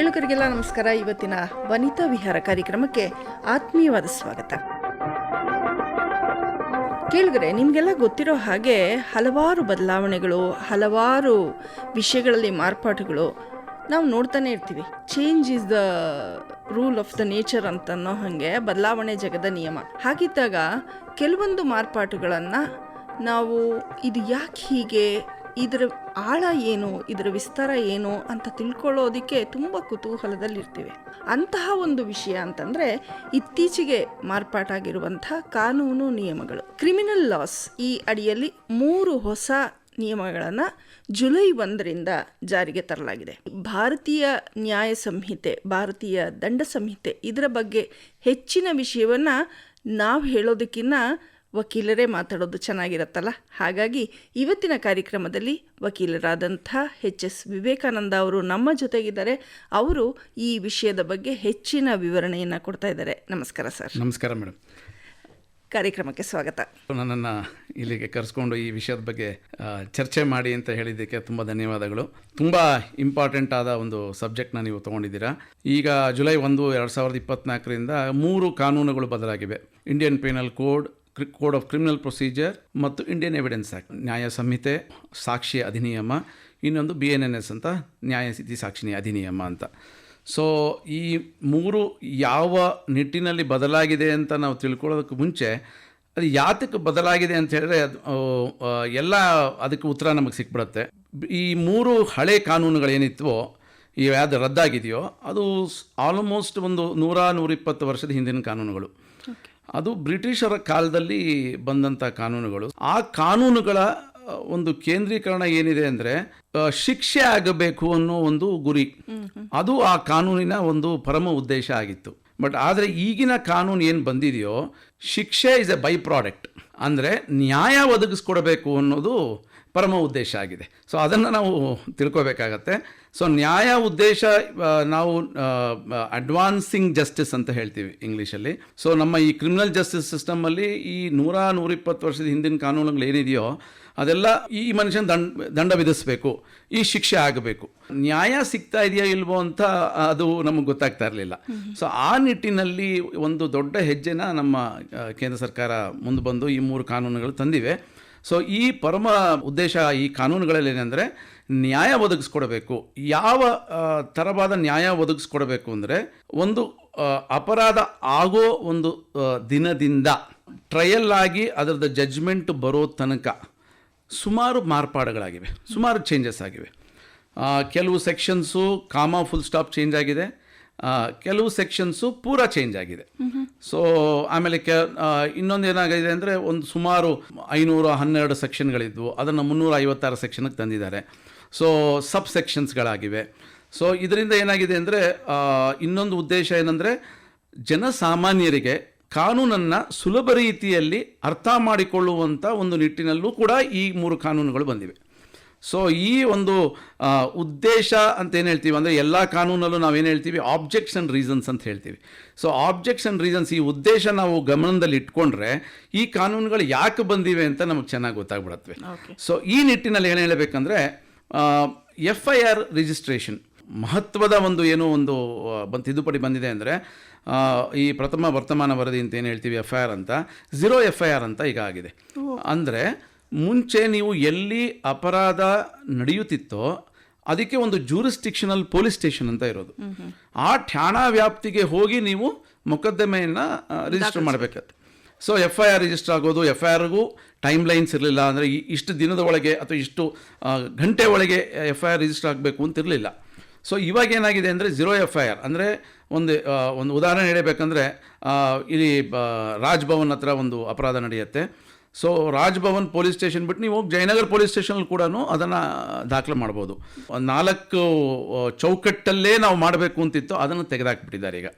ಕೇಳುಗರಿಗೆಲ್ಲ ನಮಸ್ಕಾರ. ಇವತ್ತಿನ ವನಿತಾ ವಿಹಾರ ಕಾರ್ಯಕ್ರಮಕ್ಕೆ ಆತ್ಮೀಯವಾದ ಸ್ವಾಗತ. ಕೇಳುಗರೆ, ನಿಮಗೆಲ್ಲ ಗೊತ್ತಿರೋ ಹಾಗೆ ಹಲವಾರು ಬದಲಾವಣೆಗಳು, ಹಲವಾರು ವಿಷಯಗಳಲ್ಲಿ ಮಾರ್ಪಾಟುಗಳು ನಾವು ನೋಡ್ತಾನೆ ಇರ್ತೀವಿ. Change is the rule of the nature ಅಂತನೋ ಹಾಗೆ ಬದಲಾವಣೆ ಜಗದ ನಿಯಮ. ಹಾಗಿದ್ದಾಗ ಕೆಲವೊಂದು ಮಾರ್ಪಾಟುಗಳನ್ನು ನಾವು ಇದು ಯಾಕೆ ಹೀಗೆ, ಇದರ ಆಳ ಏನು, ಇದರ ವಿಸ್ತಾರ ಏನು ಅಂತ ತಿಳ್ಕೊಳ್ಳೋದಕ್ಕೆ ತುಂಬ ಕುತೂಹಲದಲ್ಲಿರ್ತೀವಿ. ಅಂತಹ ಒಂದು ವಿಷಯ ಅಂತಂದರೆ ಇತ್ತೀಚೆಗೆ ಮಾರ್ಪಾಟಾಗಿರುವಂತಹ ಕಾನೂನು ನಿಯಮಗಳು. ಕ್ರಿಮಿನಲ್ ಲಾಸ್ ಈ ಅಡಿಯಲ್ಲಿ ಮೂರು ಹೊಸ ನಿಯಮಗಳನ್ನು ಜುಲೈ ಒಂದರಿಂದ ಜಾರಿಗೆ ತರಲಾಗಿದೆ. ಭಾರತೀಯ ನ್ಯಾಯ ಸಂಹಿತೆ, ಭಾರತೀಯ ದಂಡ ಸಂಹಿತೆ ಇದರ ಬಗ್ಗೆ ಹೆಚ್ಚಿನ ವಿಷಯವನ್ನು ನಾವು ಹೇಳೋದಕ್ಕಿಂತ ವಕೀಲರೇ ಮಾತಾಡೋದು ಚೆನ್ನಾಗಿರತ್ತಲ್ಲ? ಹಾಗಾಗಿ ಇವತ್ತಿನ ಕಾರ್ಯಕ್ರಮದಲ್ಲಿ ವಕೀಲರಾದಂಥ ಎಚ್ ಎಸ್ ವಿವೇಕಾನಂದ ಅವರು ನಮ್ಮ ಜೊತೆಗಿದ್ದಾರೆ. ಅವರು ಈ ವಿಷಯದ ಬಗ್ಗೆ ಹೆಚ್ಚಿನ ವಿವರಣೆಯನ್ನು ಕೊಡ್ತಾ ಇದ್ದಾರೆ. ನಮಸ್ಕಾರ ಸರ್. ನಮಸ್ಕಾರ ಮೇಡಮ್ ಕಾರ್ಯಕ್ರಮಕ್ಕೆ ಸ್ವಾಗತ. ನನ್ನನ್ನು ಇಲ್ಲಿಗೆ ಕರೆಸ್ಕೊಂಡು ಈ ವಿಷಯದ ಬಗ್ಗೆ ಚರ್ಚೆ ಮಾಡಿ ಅಂತ ಹೇಳಿದ್ದಕ್ಕೆ ತುಂಬ ಧನ್ಯವಾದಗಳು. ತುಂಬ ಇಂಪಾರ್ಟೆಂಟ್ ಆದ ಒಂದು ಸಬ್ಜೆಕ್ಟ್ನ ನೀವು ತೊಗೊಂಡಿದ್ದೀರಾ. ಈಗ ಜುಲೈ ಒಂದು ಎರಡು ಸಾವಿರದ ಇಪ್ಪತ್ನಾಲ್ಕರಿಂದ ಮೂರು ಕಾನೂನುಗಳು ಬದಲಾಗಿವೆ. Indian penal code code of criminal procedure ಮತ್ತು ಇಂಡಿಯನ್ ಎವಿಡೆನ್ಸ್ ಆ್ಯಕ್ಟ್ ನ್ಯಾಯ ಸಂಹಿತೆ, ಸಾಕ್ಷಿ ಅಧಿನಿಯಮ, ಇನ್ನೊಂದು ಬಿ ಎನ್ ಎನ್ ಎಸ್ ಅಂತ, ನ್ಯಾಯ ಸ್ಥಿತಿ ಸಾಕ್ಷಿ ಅಧಿನಿಯಮ ಅಂತ. ಸೊ ಈ ಮೂರು ಯಾವ ನಿಟ್ಟಿನಲ್ಲಿ ಬದಲಾಗಿದೆ ಅಂತ ನಾವು ತಿಳ್ಕೊಳ್ಳೋದಕ್ಕೆ ಮುಂಚೆ, ಅದು ಯಾತಕ್ಕೆ ಬದಲಾಗಿದೆ ಅಂತ ಹೇಳಿದ್ರೆ, ಅದು ಎಲ್ಲ ಅದಕ್ಕೆ ಉತ್ತರ ನಮಗೆ ಸಿಕ್ಬಿಡುತ್ತೆ. ಈ ಮೂರು ಹಳೆ ಕಾನೂನುಗಳೇನಿತ್ತವೋ ಈ ಯಾವುದು ರದ್ದಾಗಿದೆಯೋ, ಅದು ಆಲ್ಮೋಸ್ಟ್ ಒಂದು ನೂರ ನೂರಿಪ್ಪತ್ತು ವರ್ಷದ ಹಿಂದಿನ ಕಾನೂನುಗಳು. ಅದು ಬ್ರಿಟಿಷರ ಕಾಲದಲ್ಲಿ ಬಂದಂಥ ಕಾನೂನುಗಳು. ಆ ಕಾನೂನುಗಳ ಒಂದು ಕೇಂದ್ರೀಕರಣ ಏನಿದೆ ಅಂದರೆ ಶಿಕ್ಷೆ ಆಗಬೇಕು ಅನ್ನೋ ಒಂದು ಗುರಿ. ಅದು ಆ ಕಾನೂನಿನ ಒಂದು ಪರಮ ಉದ್ದೇಶ ಆಗಿತ್ತು. ಬಟ್ ಆದರೆ ಈಗಿನ ಕಾನೂನು ಏನು ಬಂದಿದೆಯೋ ಶಿಕ್ಷೆ ಇಸ್ ಎ ಬೈ ಪ್ರಾಡಕ್ಟ್ ಅಂದರೆ ನ್ಯಾಯ ಒದಗಿಸ್ಕೊಡಬೇಕು ಅನ್ನೋದು ಪರಮ ಉದ್ದೇಶ ಆಗಿದೆ. ಸೊ ಅದನ್ನು ನಾವು ತಿಳ್ಕೊಬೇಕಾಗತ್ತೆ. ಸೊ ನ್ಯಾಯ ಉದ್ದೇಶ ನಾವು ಅಡ್ವಾನ್ಸಿಂಗ್ ಜಸ್ಟಿಸ್ ಅಂತ ಹೇಳ್ತೀವಿ ಇಂಗ್ಲೀಷಲ್ಲಿ. ಸೊ ನಮ್ಮ ಈ ಕ್ರಿಮಿನಲ್ ಜಸ್ಟಿಸ್ ಸಿಸ್ಟಮಲ್ಲಿ ಈ ನೂರ ನೂರಿಪ್ಪತ್ತು ವರ್ಷದ ಹಿಂದಿನ ಕಾನೂನುಗಳು ಏನಿದೆಯೋ ಅದೆಲ್ಲ ಈ ಮನುಷ್ಯನ ದಂಡ ದಂಡ ವಿಧಿಸಬೇಕು ಈ ಶಿಕ್ಷೆ ಆಗಬೇಕು. ನ್ಯಾಯ ಸಿಗ್ತಾ ಇದೆಯಾ ಇಲ್ವೋ ಅಂತ ಅದು ನಮಗೆ ಗೊತ್ತಾಗ್ತಾ ಇರಲಿಲ್ಲ. ಸೊ ಆ ನಿಟ್ಟಿನಲ್ಲಿ ಒಂದು ದೊಡ್ಡ ಹೆಜ್ಜೆನ ನಮ್ಮ ಕೇಂದ್ರ ಸರ್ಕಾರ ಮುಂದೆ ಬಂದು ಈ ಮೂರು ಕಾನೂನುಗಳು ತಂದಿವೆ. ಸೊ ಈ ಪರಮ ಉದ್ದೇಶ ಈ ಕಾನೂನುಗಳಲ್ಲಿ ಏನಂದರೆ ನ್ಯಾಯ ಒದಗಿಸ್ಕೊಡ್ಬೇಕು. ಯಾವ ಥರವಾದ ನ್ಯಾಯ ಒದಗಿಸ್ಕೊಡ್ಬೇಕು ಅಂದರೆ ಒಂದು ಅಪರಾಧ ಆಗೋ ಒಂದು ದಿನದಿಂದ ಟ್ರಯಲ್ ಆಗಿ ಅದರದ್ದು ಜಡ್ಜ್ಮೆಂಟ್ ಬರೋ ತನಕ ಸುಮಾರು ಮಾರ್ಪಾಡುಗಳಾಗಿವೆ ಸುಮಾರು ಚೇಂಜಸ್ ಆಗಿವೆ. ಕೆಲವು ಸೆಕ್ಷನ್ಸು ಕಾಮ ಫುಲ್ ಸ್ಟಾಪ್ ಚೇಂಜ್ ಆಗಿದೆ. ಕೆಲವು ಸೆಕ್ಷನ್ಸು ಪೂರಾ ಚೇಂಜ್ ಆಗಿದೆ. ಸೊ ಆಮೇಲೆ ಕೆ ಇನ್ನೊಂದು ಏನಾಗಿದೆ ಅಂದರೆ ಒಂದು ಸುಮಾರು ಐನೂರ ಹನ್ನೆರಡು ಸೆಕ್ಷನ್ಗಳಿದ್ವು ಅದನ್ನು ಮುನ್ನೂರ ಐವತ್ತಾರು ಸೆಕ್ಷನ್ಗೆ ತಂದಿದ್ದಾರೆ. ಸೊ ಸಬ್ ಸೆಕ್ಷನ್ಸ್ಗಳಾಗಿವೆ ಸೊ ಇದರಿಂದ ಏನಾಗಿದೆ ಅಂದರೆ ಇನ್ನೊಂದು ಉದ್ದೇಶ ಏನಂದರೆ ಜನಸಾಮಾನ್ಯರಿಗೆ ಕಾನೂನನ್ನು ಸುಲಭ ರೀತಿಯಲ್ಲಿ ಅರ್ಥ ಮಾಡಿಕೊಳ್ಳುವಂಥ ಒಂದು ನಿಟ್ಟಿನಲ್ಲೂ ಕೂಡ ಈ ಮೂರು ಕಾನೂನುಗಳು ಬಂದಿವೆ. ಸೊ ಈ ಒಂದು ಉದ್ದೇಶ ಅಂತ ಏನು ಹೇಳ್ತೀವಿ ಅಂದರೆ ಎಲ್ಲ ಕಾನೂನಲ್ಲೂ ನಾವೇನು ಹೇಳ್ತೀವಿ? ಆಬ್ಜೆಕ್ಷನ್ ರೀಸನ್ಸ್ ಅಂತ ಹೇಳ್ತೀವಿ. ಸೊ ಆಬ್ಜೆಕ್ಷನ್ ರೀಸನ್ಸ್ ಈ ಉದ್ದೇಶ ನಾವು ಗಮನದಲ್ಲಿ ಇಟ್ಕೊಂಡ್ರೆ ಈ ಕಾನೂನುಗಳು ಯಾಕೆ ಬಂದಿವೆ ಅಂತ ನಮಗೆ ಚೆನ್ನಾಗಿ ಗೊತ್ತಾಗ್ಬಿಡತ್ವೆ ಸೊ ಈ ನಿಟ್ಟಿನಲ್ಲಿ ಏನು ಹೇಳಬೇಕಂದ್ರೆ ಎಫ್ ಐ ಆರ್ ರಿಜಿಸ್ಟ್ರೇಷನ್ ಮಹತ್ವದ ಒಂದು ಏನೋ ಒಂದು ಬಂದು ತಿದ್ದುಪಡಿ ಬಂದಿದೆ ಅಂದರೆ ಈ ಪ್ರಥಮ ವರ್ತಮಾನ ವರದಿ ಅಂತ ಏನು ಹೇಳ್ತೀವಿ ಎಫ್ ಐ ಆರ್ ಅಂತ ಝೀರೋ ಎಫ್ ಐ ಆರ್ ಅಂತ ಈಗ ಆಗಿದೆ. ಅಂದರೆ ಮುಂಚೆ ನೀವು ಎಲ್ಲಿ ಅಪರಾಧ ನಡೆಯುತ್ತಿತ್ತೋ ಅದಕ್ಕೆ ಒಂದು ಜೂರಿಸ್ಟಿಕ್ಷನಲ್ ಪೊಲೀಸ್ ಸ್ಟೇಷನ್ ಅಂತ ಇರೋದು. ಆ ಠಾಣಾ ವ್ಯಾಪ್ತಿಗೆ ಹೋಗಿ ನೀವು ಮೊಕದ್ದಮೆಯನ್ನು ರಿಜಿಸ್ಟರ್ ಮಾಡಬೇಕಾಗುತ್ತೆ so F I R register ಆಗೋದು ಎಫ್ ಐ ಆರ್ಗೂ ಟೈಮ್ ಲೈನ್ಸ್ ಇರಲಿಲ್ಲ ಅಂದರೆ ಇಷ್ಟು ದಿನದ ಒಳಗೆ ಅಥವಾ ಇಷ್ಟು ಗಂಟೆ ಒಳಗೆ ಎಫ್ ಐ ಆರ್ ರಿಜಿಸ್ಟರ್ ಆಗಬೇಕು ಅಂತ ಇರಲಿಲ್ಲ. ಸೊ ಇವಾಗ ಏನಾಗಿದೆ ಅಂದರೆ ಝೀರೋ ಎಫ್ ಐ ಆರ್ ಅಂದರೆ ಒಂದು ಒಂದು ಉದಾಹರಣೆ ಹೇಳಬೇಕಂದ್ರೆ ಇಲ್ಲಿ ರಾಜ್ಭವನ್ ಹತ್ರ ಒಂದು ಅಪರಾಧ ನಡೆಯುತ್ತೆ. ಸೊ ರಾಜ್ಭವನ್ ಪೊಲೀಸ್ ಸ್ಟೇಷನ್ ಬಿಟ್ಟು ನೀವು ಜಯನಗರ್ ಪೊಲೀಸ್ ಸ್ಟೇಷನಲ್ಲಿ ಕೂಡ ಅದನ್ನು ದಾಖಲೆ ಮಾಡ್ಬೋದು. ಒಂದು ನಾಲ್ಕು ಚೌಕಟ್ಟಲ್ಲೇ ನಾವು ಮಾಡಬೇಕು ಅಂತಿತ್ತು ಅದನ್ನು ತೆಗೆದಾಕ್ಬಿಟ್ಟಿದ್ದಾರೆ ಈಗ.